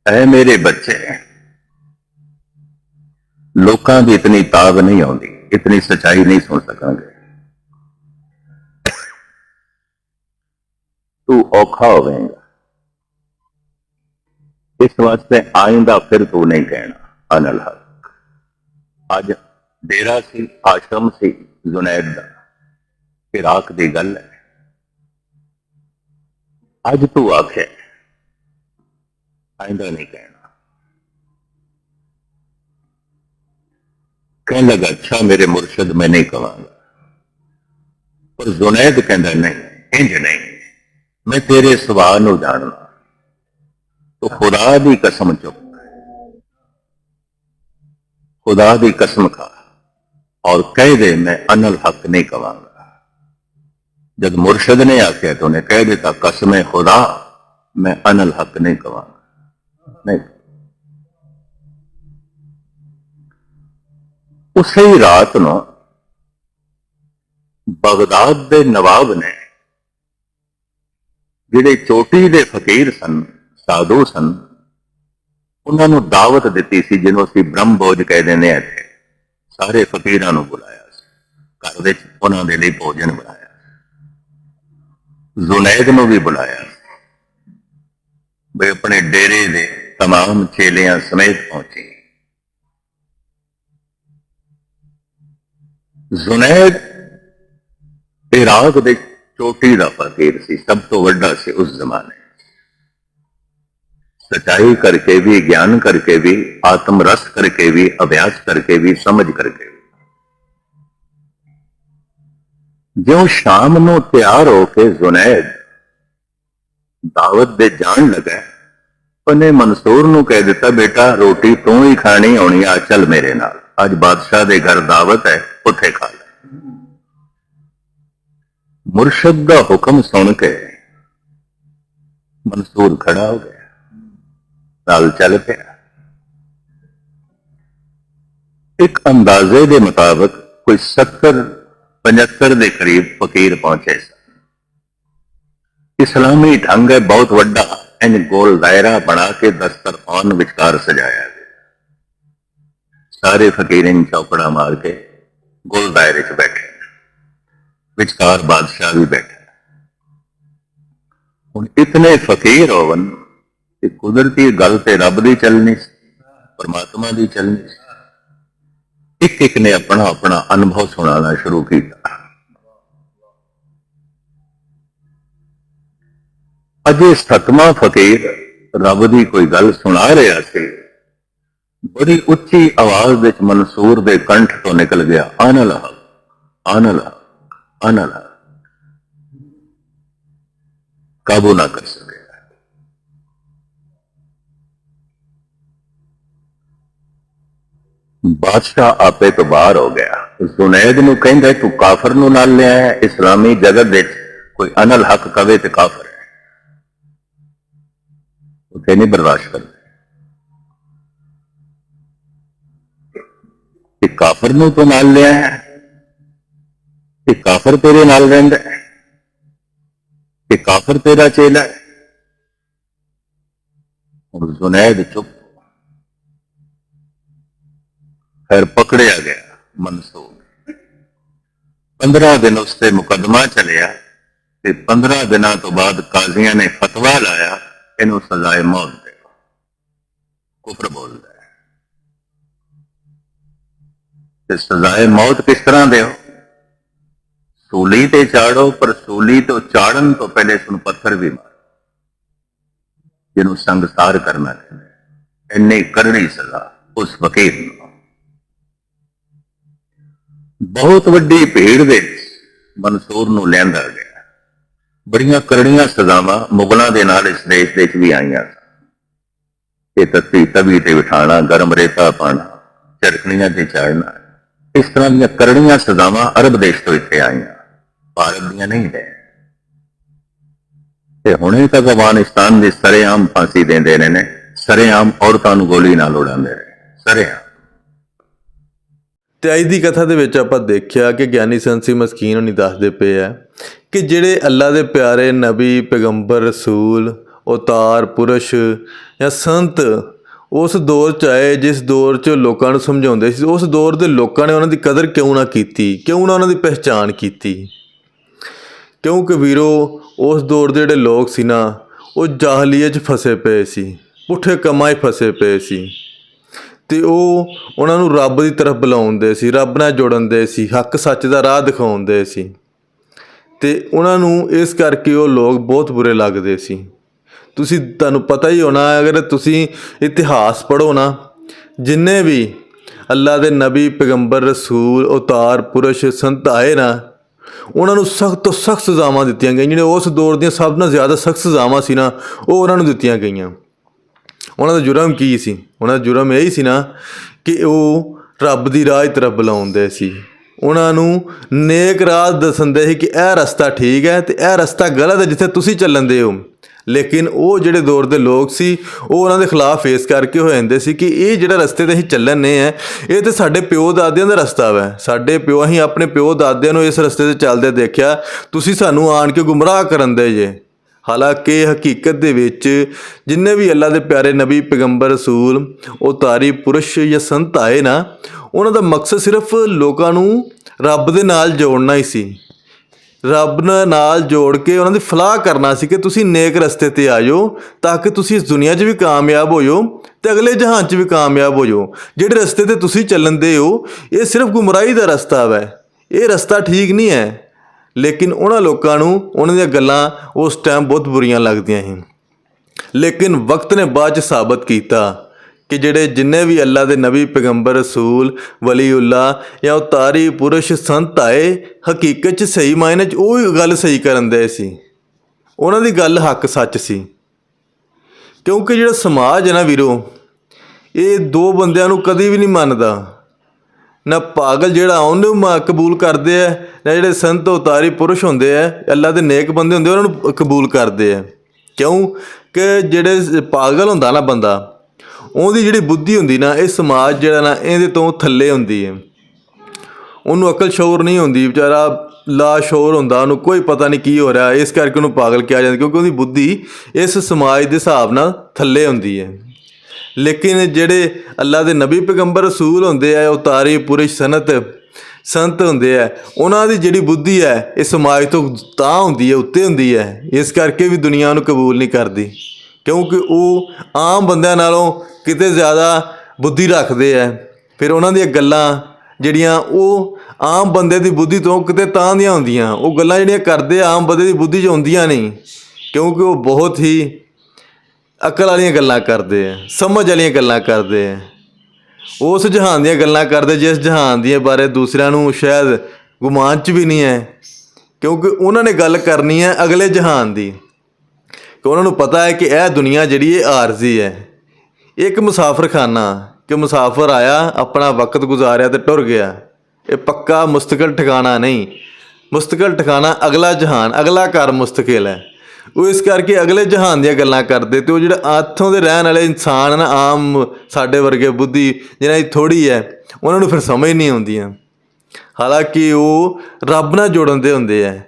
[SPEAKER 2] ਐ ਮੇਰੇ ਬੱਚੇ ਲੋਕਾਂ ਦੀ ਇਤਨੀ ਤਾਬ ਨਹੀਂ ਆਉਂਦੀ ਇਤਨੀ ਸਚਾਈ ਨਹੀਂ ਸੁਣ ਸਕਾਂਗੇ ਤੂੰ ਔਖਾ ਹੋਵੇਂਗਾ ਇਸ ਵਾਸਤੇ ਆਇੰਦਾ ਫਿਰ ਤੂੰ ਨਹੀਂ ਕਹਿਣਾ ਅਨਲ ਹਕ ਅੱਜ ਡੇਰਾ ਸੀ, ਆਸ਼ਰਮ ਸੀ, ਜੁਨੈਦ ਦਾ। ਇਰਾਕ ਦੀ ਗੱਲ ਹੈ, ਅੱਜ ਤੂੰ ਆਖੇ, ਆਇਂਦਾ ਨਹੀਂ ਕਹਿਣਾ। ਕਹਿਣ ਲੱਗਾ, ਅੱਛਾ, ਮੇਰੇ ਮੁਰਸ਼ਦ ਮੈਂ ਨਹੀਂ ਕਵਾਂਗਾ। ਪਰ ਜੁਨੈਦ ਕਹਿੰਦਾ, ਨਹੀਂ ਇੰਜ ਨਹੀਂ, ਮੈਂ ਤੇਰੇ ਸਵਾਲ ਨੂੰ ਜਾਣਨਾ। ਤੋ ਖੁਦਾ ਦੀ ਕਸਮ ਚੁੱਕ ਖੁਦਾ ਦੀ ਕਸਮ ਖਾ। ਔਰ ਕਹਿ ਦੇ, ਮੈਂ ਅਨਲ ਹੱਕ ਨਹੀਂ ਕਵਾਂਗਾ। ਜਦ ਮੁਰਸ਼ਿਦ ਨੇ ਆਖਿਆ ਤਾਂ ਉਹਨੇ ਕਹਿ ਦਿੱਤਾ, ਕਸਮੇ ਖੁਦਾ, ਮੈਂ ਅਨਲ ਹੱਕ ਨਹੀਂ ਕਵਾਂਗਾ। ਨਹੀਂ। ਉਸੇ ਹੀ ਰਾਤ ਨੂੰ ਬਗਦਾਦ ਦੇ ਨਵਾਬ ਨੇ, ਜਿਹੜੇ ਚੋਟੀ ਦੇ ਫਕੀਰ ਸਨ, ਸਾਧੂ ਸਨ, ਉਹਨਾਂ ਨੂੰ ਦਾਵਤ ਦਿੱਤੀ ਸੀ, ਜਿਹਨੂੰ ਅਸੀਂ ਬ੍ਰਹਮ ਬੋਝ ਕਹਿੰਦੇ ਨੇ ਇੱਥੇ। ਸਾਰੇ ਫਕੀਰਾਂ ਨੂੰ ਬੁਲਾਇਆ ਸੀ ਘਰ ਵਿੱਚ ਉਹਨਾਂ ਦੇ ਲਈ ਭੋਜਨ ਬਣਾਇਆ ਜ਼ੁਨੈਦ ਨੂੰ ਵੀ ਬੁਲਾਇਆ ਵੀ ਆਪਣੇ ਡੇਰੇ ਦੇ तमाम ਚੇਲਿਆਂ ਸਮੇਤ ਪਹੁੰਚੇ ਜ਼ੁਨੈਦ ਇਰਾਕ ਦੇ ਚੋਟੀ ਦਾ ਫਕੀਰ ਸੀ ਸਭ ਤੋਂ ਵੱਡਾ ਸੀ ਉਸ ਜ਼ਮਾਨੇ सच्चाई करके भी ज्ञान करके भी आत्म रस करके भी अभ्यास करके भी समझ करके भी जो शाम ਨੂੰ ਤਿਆਰ ਹੋ ਕੇ ਜ਼ੁਨੈਦ ਦਾਵਤ ਦੇ ਜਾਣ ਲੱਗਾ ਉਹਨੇ ਮਨਸੂਰ ਨੂੰ ਕਹਿ ਦਿੱਤਾ ਬੇਟਾ ਰੋਟੀ ਤੂੰ ਹੀ ਖਾਣੀ ਆਉਣੀ ਆ ਚੱਲ ਮੇਰੇ ਨਾਲ ਅੱਜ ਬਾਦਸ਼ਾਹ ਦੇ ਘਰ ਦਾਵਤ ਹੈ ਉੱਥੇ ਖਾ ਲੈ ਮੁਰਸ਼ਦ ਦਾ ਹੁਕਮ ਸੁਣ ਕੇ ਮਨਸੂਰ ਖੜਾ ਹੋ ਗਿਆ ਨਾਲ ਚੱਲ ਪਿਆ। ਇੱਕ ਅੰਦਾਜ਼ੇ ਦੇ ਮੁਤਾਬਕ ਕੋਈ 70 75 ਦੇ ਕਰੀਬ ਫਕੀਰ ਪਹੁੰਚੇ ਸਨ। ਇਸਲਾਮੀ ਢੰਗ ਹੈ ਬਹੁਤ ਵੱਡਾ, ਇੰਜ ਗੋਲ ਦਾਇਰਾ ਬਣਾ ਕੇ ਦਸਤਰਖਾਨ ਵਿਚਕਾਰ ਸਜਾਇਆ ਗਿਆ। ਸਾਰੇ ਫਕੀਰਾਂ ਚੌਕੜਾ ਮਾਰ ਕੇ ਗੋਲ ਦਾਇਰੇ 'ਚ ਬੈਠੇ ਵਿਚਕਾਰ ਬਾਦਸ਼ਾਹ ਵੀ ਬੈਠਾ ਹੁਣ ਇਤਨੇ ਫਕੀਰ ਹੋਵਨ ਕਿ ਕੁਦਰਤੀ ਗੱਲ ਤੇ ਰੱਬ ਦੀ ਚੱਲਣੀ ਸੀ ਪਰਮਾਤਮਾ ਦੀ ਚੱਲਣੀ। ਸੀ ਇੱਕ ਇੱਕ ਨੇ ਆਪਣਾ ਆਪਣਾ ਅਨੁਭਵ ਸੁਣਾਉਣਾ ਸ਼ੁਰੂ ਕੀਤਾ। ਅਜੇ ਸਤਮਾ ਫਕੀਰ ਰੱਬ ਦੀ ਕੋਈ ਗੱਲ ਸੁਣਾ ਰਿਹਾ ਸੀ। ਬੜੀ ਉੱਚੀ ਆਵਾਜ਼ ਵਿੱਚ ਮਨਸੂਰ ਦੇ ਕੰਠ ਤੋਂ ਨਿਕਲ ਗਿਆ ਅਨਲ ਅਨਲ ਅਨਲ ਕਾਬੂ ਨਾ ਕਰ ਬਾਦਸ਼ਾਹ ਆਪੇ ਤੋਂ ਬਾਹਰ ਹੋ ਗਿਆ। ਜ਼ੁਨੈਦ ਨੂੰ ਕਹਿੰਦਾ, ਤੂੰ ਕਾਫਰ ਨੂੰ ਨਾਲ ਲਿਆ ਇਸਲਾਮੀ ਜਗਤ ਵਿੱਚ ਕੋਈ ਅਨਲ ਹੱਕ ਕਵੇ ਤੇ ਕਾਫਰ ਹੈ। ਉਹ ਤੇ ਨਹੀਂ ਬਰਦਾਸ਼ਤ ਕਰਦਾ। ਕਿ ਕਾਫਰ ਨੂੰ ਤੂੰ ਨਾਲ ਲਿਆ ਹੈ। ਕਿ ਕਾਫਰ ਤੇਰੇ ਨਾਲ ਰਹਿੰਦਾ ਹੈ। ਕਿ ਕਾਫਰ ਤੇਰਾ ਚੇਲਾ ਹੈ। ਹੁਣ ਜ਼ੁਨੈਦ ਚੁੱਪ ਫਿਰ ਪਕੜਿਆ ਗਿਆ ਮਨਸੂਰ 15 ਦਿਨ ਉਸ ਤੇ ਮੁਕੱਦਮਾ ਚੱਲਿਆ ਤੇ 15 ਦਿਨਾਂ ਤੋਂ ਬਾਅਦ ਕਾਜ਼ੀਆਂ ਨੇ ਫਤਵਾ ਲਾਇਆ, ਇਹਨੂੰ ਸਜ਼ਾਏ ਮੌਤ ਦਿਓ ਕੁਫਰ ਬੋਲਦਾ ਹੈ। ਤੇ ਸਜ਼ਾਏ ਮੌਤ ਕਿਸ ਤਰ੍ਹਾਂ ਦਿਓ ਸੂਲੀ ਤੇ ਚਾੜੋ, ਪਰ ਸੂਲੀ ਤੋਂ ਚਾੜਨ ਤੋਂ ਪਹਿਲੇ ਇਸ ਨੂੰ ਪੱਥਰ ਵੀ ਮਾਰ। ਜਿਹਨੂੰ ਸੰਗਸਾਰ ਕਰਨਾ ਕਹਿੰਦੇ ਇੰਨੀ ਕਰੜੀ ਸਜ਼ਾ ਉਸ ਫਕੀਰ ਨੂੰ। ਬਹੁਤ ਵੱਡੀ ਭੀੜ ਵਿੱਚ ਮਨਸੂਰ ਨੂੰ ਲੈਂਦਾ ਗਿਆ। ਬੜੀਆਂ ਕਰੜੀਆਂ ਸਜ਼ਾਵਾਂ ਮੁਗਲਾਂ ਦੇ ਨਾਲ ਇਸ ਦੇਸ਼ ਦੇ ਵਿੱਚ ਵੀ ਆਈਆਂ ਇਹ ਤੱਤੀ ਤਵੀ ਤੇ ਬਿਠਾਣਾ, ਗਰਮ ਰੇਤਾ ਪਾਣਾ ਚਰਖਣੀਆਂ ਤੇ ਚਾੜਨਾ, ਇਸ ਤਰ੍ਹਾਂ ਦੀਆਂ ਕਰੜੀਆਂ ਸਜ਼ਾਵਾਂ ਅਰਬ ਦੇਸ਼ ਤੋਂ ਇੱਥੇ ਆਈਆਂ, ਭਾਰਤ ਦੀਆਂ ਨਹੀਂ ਹੈ ਤੇ ਹੁਣੇ ਤੱਕ ਅਫਗਾਨਿਸਤਾਨ ਦੇ ਸਰੇਆਮ ਫਾਂਸੀ ਦਿੰਦੇ ਰਹੇ ਨੇ, ਸਰੇਆਮ ਔਰਤਾਂ ਨੂੰ ਗੋਲੀ ਨਾਲ ਉਡਾਉਂਦੇ ਰਹੇ, ਸਰੇਆਮ।
[SPEAKER 1] ਤੇ ਅੱਜ ਦੀ ਕਥਾ ਦੇ ਵਿੱਚ ਆਪਾਂ ਦੇਖਿਆ ਕਿ ਗਿਆਨੀ ਸੰਸੀ ਮਸਕੀਨ ਹੋਣੀ ਦੱਸਦੇ ਪਏ ਆ ਕਿ ਜਿਹੜੇ ਅੱਲਾ ਦੇ ਪਿਆਰੇ ਨਬੀ, ਪੈਗੰਬਰ, ਰਸੂਲ, ਉਤਾਰ, ਪੁਰਸ਼ ਜਾਂ ਸੰਤ ਉਸ ਦੌਰ ਚ ਆਏ, ਜਿਸ ਦੌਰ ਚ ਲੋਕਾਂ ਨੂੰ ਸਮਝਾਉਂਦੇ ਸੀ, ਉਸ ਦੌਰ ਦੇ ਲੋਕਾਂ ਨੇ ਉਹਨਾਂ ਦੀ ਕਦਰ ਕਿਉਂ ਨਾ ਕੀਤੀ? ਕਿਉਂ ਨਾ ਉਹਨਾਂ ਦੀ ਪਹਿਚਾਣ ਕੀਤੀ? ਕਿਉਂਕਿ ਵੀਰੋ, ਉਸ ਦੌਰ ਦੇ ਜਿਹੜੇ ਲੋਕ ਸੀ ਨਾ, ਉਹ ਜਾਹਲੀਅਤ 'ਚ ਫਸੇ ਪਏ ਸੀ, ਪੁੱਠੇ ਕੰਮਾਂ 'ਚ ਫਸੇ ਪਏ ਸੀ। ਤੇ ਉਹ ਉਹਨਾਂ ਨੂੰ ਰੱਬ ਦੀ ਤਰਫ ਬੁਲਾਉਂਦੇ ਸੀ, ਰੱਬ ਨਾਲ ਜੋੜਨਦੇ ਸੀ, ਹੱਕ ਸੱਚ ਦਾ ਰਾਹ ਦਿਖਾਉਂਦੇ ਸੀ। ਤੇ ਉਹਨਾਂ ਨੂੰ ਇਸ ਕਰਕੇ ਉਹ ਲੋਕ ਬਹੁਤ ਬੁਰੇ ਲੱਗਦੇ ਸੀ। ਤੁਸੀਂ, ਤੁਹਾਨੂੰ ਪਤਾ ਹੀ ਹੋਣਾ, ਅਗਰ ਤੁਸੀਂ ਇਤਿਹਾਸ ਪੜ੍ਹੋ ਨਾ, ਜਿੰਨੇ ਵੀ ਅੱਲਾ ਦੇ ਨਬੀ, ਪੈਗੰਬਰ, ਰਸੂਲ ਉਤਾਰ ਪੁਰਸ਼, ਸੰਤ ਆਏ ਨਾ, ਉਹਨਾਂ ਨੂੰ ਸਖਤ ਤੋਂ ਸਖਤ ਸਜ਼ਾਵਾਂ ਦਿੱਤੀਆਂ ਗਈਆਂ। ਜਿਹੜੇ ਉਸ ਦੌਰ ਦੀਆਂ ਸਭ ਨਾਲੋਂ ਜ਼ਿਆਦਾ ਸਖਤ ਸਜ਼ਾਵਾਂ ਸੀ ਨਾ, ਉਹ ਉਹਨਾਂ ਨੂੰ ਦਿੱਤੀਆਂ ਗਈਆਂ। ਉਹਨਾਂ ਦਾ ਜੁਰਮ ਕੀ ਸੀ? ਉਹਨਾਂ ਦਾ ਜੁਰਮ ਇਹ ਹੀ ਸੀ ਨਾ ਕਿ ਉਹ ਰੱਬ ਦੀ ਰਾਹ ਦੀ ਤਰਫ ਬੁਲਾਉਂਦੇ ਸੀ। ਉਹਨਾਂ ਨੂੰ ਨੇਕ ਰਾਹ ਦੱਸਦੇ ਸੀ ਕਿ ਇਹ ਰਸਤਾ ਠੀਕ ਹੈ ਤੇ ਇਹ ਰਸਤਾ ਗਲਤ ਹੈ ਜਿੱਥੇ ਤੁਸੀਂ ਚੱਲਣ ਦੇ ਹੋ। ਲੇਕਿਨ ਉਹ ਜਿਹੜੇ ਦੌਰ ਦੇ ਲੋਕ ਸੀ, ਉਹ ਉਹਨਾਂ ਦੇ ਖਿਲਾਫ ਫੇਸ ਕਰਕੇ ਹੋ ਜਾਂਦੇ ਸੀ ਕਿ ਇਹ ਜਿਹੜਾ ਰਸਤੇ ਤੇ ਅਸੀਂ ਚੱਲਣ ਨੇ ਹੈ, ਇਹ ਤੇ ਸਾਡੇ ਪਿਓ ਦਾਦਿਆਂ ਦਾ ਰਸਤਾ ਵਾ। ਸਾਡੇ ਪਿਓ, ਅਸੀਂ ਆਪਣੇ ਪਿਓ ਦਾਦਿਆਂ ਨੂੰ ਇਸ ਰਸਤੇ ਤੇ ਚੱਲਦੇ ਦੇਖਿਆ। ਤੁਸੀਂ ਸਾਨੂੰ ਆਣ ਕੇ ਗੁੰਮਰਾਹ ਕਰਨ ਦੇ ਜੇ। ਹਾਲਾਂਕਿ ਹਕੀਕਤ ਦੇ ਵਿੱਚ ਜਿੰਨੇ ਵੀ ਅੱਲਾ ਦੇ ਪਿਆਰੇ ਨਬੀ, ਪੈਗੰਬਰ, ਰਸੂਲ, ਉਹ ਤਾਰੀ ਪੁਰਸ਼ ਜਾਂ ਸੰਤ ਆਏ ਨਾ, ਉਹਨਾਂ ਦਾ ਮਕਸਦ ਸਿਰਫ ਲੋਕਾਂ ਨੂੰ ਰੱਬ ਦੇ ਨਾਲ ਜੋੜਨਾ ਹੀ ਸੀ। ਰੱਬ ਨਾਲ ਜੋੜ ਕੇ ਉਹਨਾਂ ਦੀ ਫਲਾਹ ਕਰਨਾ ਸੀ ਕਿ ਤੁਸੀਂ ਨੇਕ ਰਸਤੇ ਤੇ ਆ ਜਾਓ ਤਾਂ ਕਿ ਤੁਸੀਂ ਇਸ ਦੁਨੀਆ 'ਚ ਵੀ ਕਾਮਯਾਬ ਹੋ ਜਾਓ ਤੇ ਅਗਲੇ ਜਹਾਨ 'ਚ ਵੀ ਕਾਮਯਾਬ ਹੋ ਜਾਓ ਜਿਹੜੇ ਰਸਤੇ ਤੇ ਤੁਸੀਂ ਚੱਲਣ ਦੇ ਹੋ, ਇਹ ਸਿਰਫ ਗੁੰਮਰਾਹੀ ਦਾ ਰਸਤਾ ਹੈ ਇਹ ਰਸਤਾ ਠੀਕ ਨਹੀਂ ਹੈ। ਲੇਕਿਨ ਉਹਨਾਂ ਲੋਕਾਂ ਨੂੰ, ਉਹਨਾਂ ਦੀਆਂ ਗੱਲਾਂ ਉਸ ਟਾਈਮ ਬਹੁਤ ਬੁਰੀਆਂ ਲੱਗਦੀਆਂ ਸੀ। ਲੇਕਿਨ ਵਕਤ ਨੇ ਬਾਅਦ ਚ ਸਾਬਤ ਕੀਤਾ ਕਿ ਜਿਹੜੇ ਜਿੰਨੇ ਵੀ ਅੱਲਾ ਦੇ ਨਬੀ ਪੈਗੰਬਰ ਰਸੂਲ, ਵਲੀਉੱਲਾ ਜਾਂ ਉਤਾਰੀ ਪੁਰਸ਼ ਸੰਤ ਆਏ, ਹਕੀਕਤ ਚ ਸਹੀ ਮਾਇਨੇ ਚ ਉਹ ਹੀ ਗੱਲ ਸਹੀ ਕਰਨ ਦੇ ਸੀ। ਉਹਨਾਂ ਦੀ ਗੱਲ ਹੱਕ ਸੱਚ ਸੀ। ਕਿਉਂਕਿ ਜਿਹੜਾ ਸਮਾਜ ਹੈ ਨਾ ਵੀਰੋ, ਇਹ ਦੋ ਬੰਦਿਆਂ ਨੂੰ ਕਦੀ ਵੀ ਨਹੀਂ ਮੰਨਦਾ। ਨਾ ਪਾਗਲ ਜਿਹੜਾ ਉਹਨੂੰ ਮ- ਕਬੂਲ ਕਰਦੇ ਆ, ਨਾ ਜਿਹੜੇ ਸੰਤ ਉਤਾਰੀ ਪੁਰਸ਼ ਹੁੰਦੇ ਆ, ਅੱਲਾ ਦੇ ਨੇਕ ਬੰਦੇ ਹੁੰਦੇ ਉਹਨਾਂ ਨੂੰ ਕਬੂਲ ਕਰਦੇ ਆ। ਕਿਉਂ? ਕਿ ਜਿਹੜੇ ਪਾਗਲ ਹੁੰਦਾ ਨਾ ਬੰਦਾ, ਉਹਦੀ ਜਿਹੜੀ ਬੁੱਧੀ ਹੁੰਦੀ ਨਾ, ਇਹ ਸਮਾਜ ਜਿਹੜਾ ਨਾ, ਇਹਦੇ ਤੋਂ ਥੱਲੇ ਹੁੰਦੀ ਹੈ ਉਹਨੂੰ ਅਕਲ ਸ਼ੌਰ ਨਹੀਂ ਹੁੰਦੀ, ਵਿਚਾਰਾ ਲਾ ਸ਼ੌਰ ਹੁੰਦਾ, ਉਹਨੂੰ ਕੋਈ ਪਤਾ ਨਹੀਂ ਕੀ ਹੋ ਰਿਹਾ, ਇਸ ਕਰਕੇ ਉਹਨੂੰ ਪਾਗਲ ਕਿਹਾ ਜਾਂਦਾ, ਕਿਉਂਕਿ ਉਹਦੀ ਬੁੱਧੀ ਇਸ ਸਮਾਜ ਦੇ ਹਿਸਾਬ ਨਾਲ ਥੱਲੇ ਹੁੰਦੀ ਹੈ ਲੇਕਿਨ ਜਿਹੜੇ ਅੱਲਾ ਦੇ ਨਬੀ ਪੈਗੰਬਰ ਰਸੂਲ ਹੁੰਦੇ ਆ ਤਾਰੀ ਪੁਰਸ਼ ਸਨਤ, ਸੰਤ ਹੁੰਦੇ ਆ। ਉਹਨਾਂ ਦੀ ਜਿਹੜੀ ਬੁੱਧੀ ਹੈ, ਇਹ ਸਮਾਜ ਤੋਂ ਤਾਂ ਹੁੰਦੀ ਹੈ, ਉੱਤੇ ਹੁੰਦੀ ਹੈ। ਇਸ ਕਰਕੇ ਵੀ ਦੁਨੀਆ ਨੂੰ ਕਬੂਲ ਨਹੀਂ ਕਰਦੀ। ਕਿਉਂਕਿ ਉਹ ਆਮ ਬੰਦਿਆਂ ਨਾਲੋਂ ਕਿਤੇ ਜ਼ਿਆਦਾ ਬੁੱਧੀ ਰੱਖਦੇ ਆ। ਫਿਰ ਉਹਨਾਂ ਦੀਆਂ ਗੱਲਾਂ ਜਿਹੜੀਆਂ, ਉਹ ਆਮ ਬੰਦੇ ਦੀ ਬੁੱਧੀ ਤੋਂ ਕਿਤੇ ਤਾਂ ਦੀਆਂ ਹੁੰਦੀਆਂ। ਉਹ ਗੱਲਾਂ ਜਿਹੜੀਆਂ ਕਰਦੇ ਆਮ ਬੰਦੇ ਦੀ ਬੁੱਧੀ 'ਚ ਹੁੰਦੀਆਂ ਨਹੀਂ। ਕਿਉਂਕਿ ਉਹ ਬਹੁਤ ਹੀ ਅਕਲ ਵਾਲੀਆਂ ਗੱਲਾਂ ਕਰਦੇ ਆ, ਸਮਝ ਵਾਲੀਆਂ ਗੱਲਾਂ ਕਰਦੇ ਆ। ਉਸ ਜਹਾਨ ਦੀਆਂ ਗੱਲਾਂ ਕਰਦੇ, ਜਿਸ ਜਹਾਨ ਦੀਆਂ ਬਾਰੇ ਦੂਸਰਿਆਂ ਨੂੰ ਸ਼ਾਇਦ ਗੁਮਾਨ 'ਚ ਵੀ ਨਹੀਂ ਹੈ, ਕਿਉਂਕਿ ਉਹਨਾਂ ਨੇ ਗੱਲ ਕਰਨੀ ਹੈ ਅਗਲੇ ਜਹਾਨ ਦੀ। ਕਿ ਉਹਨਾਂ ਨੂੰ ਪਤਾ ਹੈ ਕਿ ਇਹ ਦੁਨੀਆ ਜਿਹੜੀ ਇਹ ਆਰਜ਼ੀ ਹੈ ਇੱਕ ਮੁਸਾਫਰਖਾਨਾ, ਕਿ ਮੁਸਾਫਰ ਆਇਆ, ਆਪਣਾ ਵਕਤ ਗੁਜ਼ਾਰਿਆ ਤੇ ਟੁਰ ਗਿਆ। ਇਹ ਪੱਕਾ ਮੁਸਤਕਲ ਠਿਕਾਣਾ ਨਹੀਂ। ਮੁਸਤਕਲ ਠਿਕਾਣਾ ਅਗਲਾ ਜਹਾਨ, ਅਗਲਾ ਘਰ ਮੁਸਤਕਿਲ ਹੈ। ਉਹ ਇਸ ਕਰਕੇ ਅਗਲੇ ਜਹਾਨ ਦੀਆਂ ਗੱਲਾਂ ਕਰਦੇ ਤੇ ਉਹ ਜਿਹੜਾ ਆਥੋਂ ਦੇ ਰਹਿਣ ਵਾਲੇ ਇਨਸਾਨ ਨਾ, ਆਮ ਸਾਡੇ ਵਰਗੇ ਬੁੱਧੀ ਜਿਹਨਾਂ ਦੀ ਥੋੜੀ ਹੈ, ਉਹਨਾਂ ਨੂੰ ਫਿਰ ਸਮਝ ਨਹੀਂ ਆਉਂਦੀਆਂ। ਹਾਲਾਂਕਿ ਉਹ ਰੱਬ ਨਾਲ ਜੋੜਨ ਦੇ ਹੁੰਦੇ ਆ।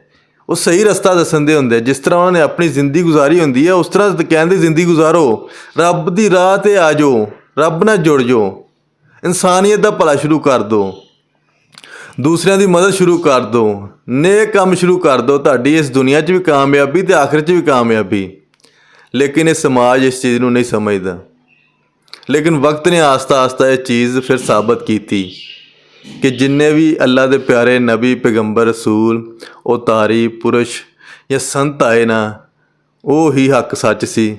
[SPEAKER 1] ਉਹ ਸਹੀ ਰਸਤਾ ਦੱਸਣ ਦੇ ਹੁੰਦੇ ਆ। ਜਿਸ ਤਰ੍ਹਾਂ ਉਹਨਾਂ ਨੇ ਆਪਣੀ ਜ਼ਿੰਦਗੀ ਗੁਜ਼ਾਰੀ ਹੁੰਦੀ ਹੈ ਉਸ ਤਰ੍ਹਾਂ ਕਹਿੰਦੇ ਜ਼ਿੰਦਗੀ ਗੁਜ਼ਾਰੋ। ਰੱਬ ਦੀ ਰਾਹ ਤੇ ਆ ਜਾਓ, ਰੱਬ ਨਾਲ ਜੁੜ ਜਾਓ। ਇਨਸਾਨੀਅਤ ਦਾ ਭਲਾ ਸ਼ੁਰੂ ਕਰ ਦਿਓ। ਦੂਸਰਿਆਂ ਦੀ ਮਦਦ ਸ਼ੁਰੂ ਕਰ ਦਿਓ ਨੇਕ ਕੰਮ ਸ਼ੁਰੂ ਕਰ ਦਿਓ ਤੁਹਾਡੀ ਇਸ ਦੁਨੀਆ 'ਚ ਵੀ ਕਾਮਯਾਬੀ ਤੇ ਆਖਿਰਤ 'ਚ ਵੀ ਕਾਮਯਾਬੀ। ਲੇਕਿਨ ਇਹ ਸਮਾਜ ਇਸ ਚੀਜ਼ ਨੂੰ ਨਹੀਂ ਸਮਝਦਾ। ਲੇਕਿਨ ਵਕਤ ਨੇ ਆਸਤਾ ਆਸਤਾ ਇਹ ਚੀਜ਼ ਫਿਰ ਸਾਬਤ ਕੀਤੀ ਕਿ ਜਿੰਨੇ ਵੀ ਅੱਲਾ ਦੇ ਪਿਆਰੇ ਨਬੀ, ਪੈਗੰਬਰ, ਰਸੂਲ, ਉਹ ਤਾਰੀ, ਪੁਰਸ਼ ਜਾਂ ਸੰਤ ਆਏ ਨਾ, ਉਹ ਹੀ ਹੱਕ ਸੱਚ ਸੀ।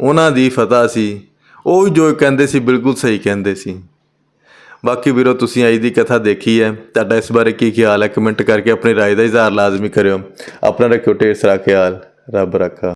[SPEAKER 1] ਉਹਨਾਂ ਦੀ ਫਤਹ ਸੀ। ਉਹ ਜੋ ਕਹਿੰਦੇ ਸੀ ਬਿਲਕੁਲ ਸਹੀ ਕਹਿੰਦੇ ਸੀ। ਬਾਕੀ ਵੀਰੋ ਤੁਸੀਂ ਅੱਜ ਦੀ ਕਥਾ ਦੇਖੀ ਹੈ ਤੁਹਾਡਾ ਇਸ ਬਾਰੇ ਕੀ ਖਿਆਲ ਹੈ ਕਮੈਂਟ ਕਰਕੇ ਆਪਣੀ رائے ਦਾ ਇਜ਼ਹਾਰ ਲਾਜ਼ਮੀ ਕਰਿਓ ਆਪਣਾ ਰੱਖਿਓ ਢੇਰ ਸਾਰਾ ਖਿਆਲ ਰੱਬ ਰੱਖਾ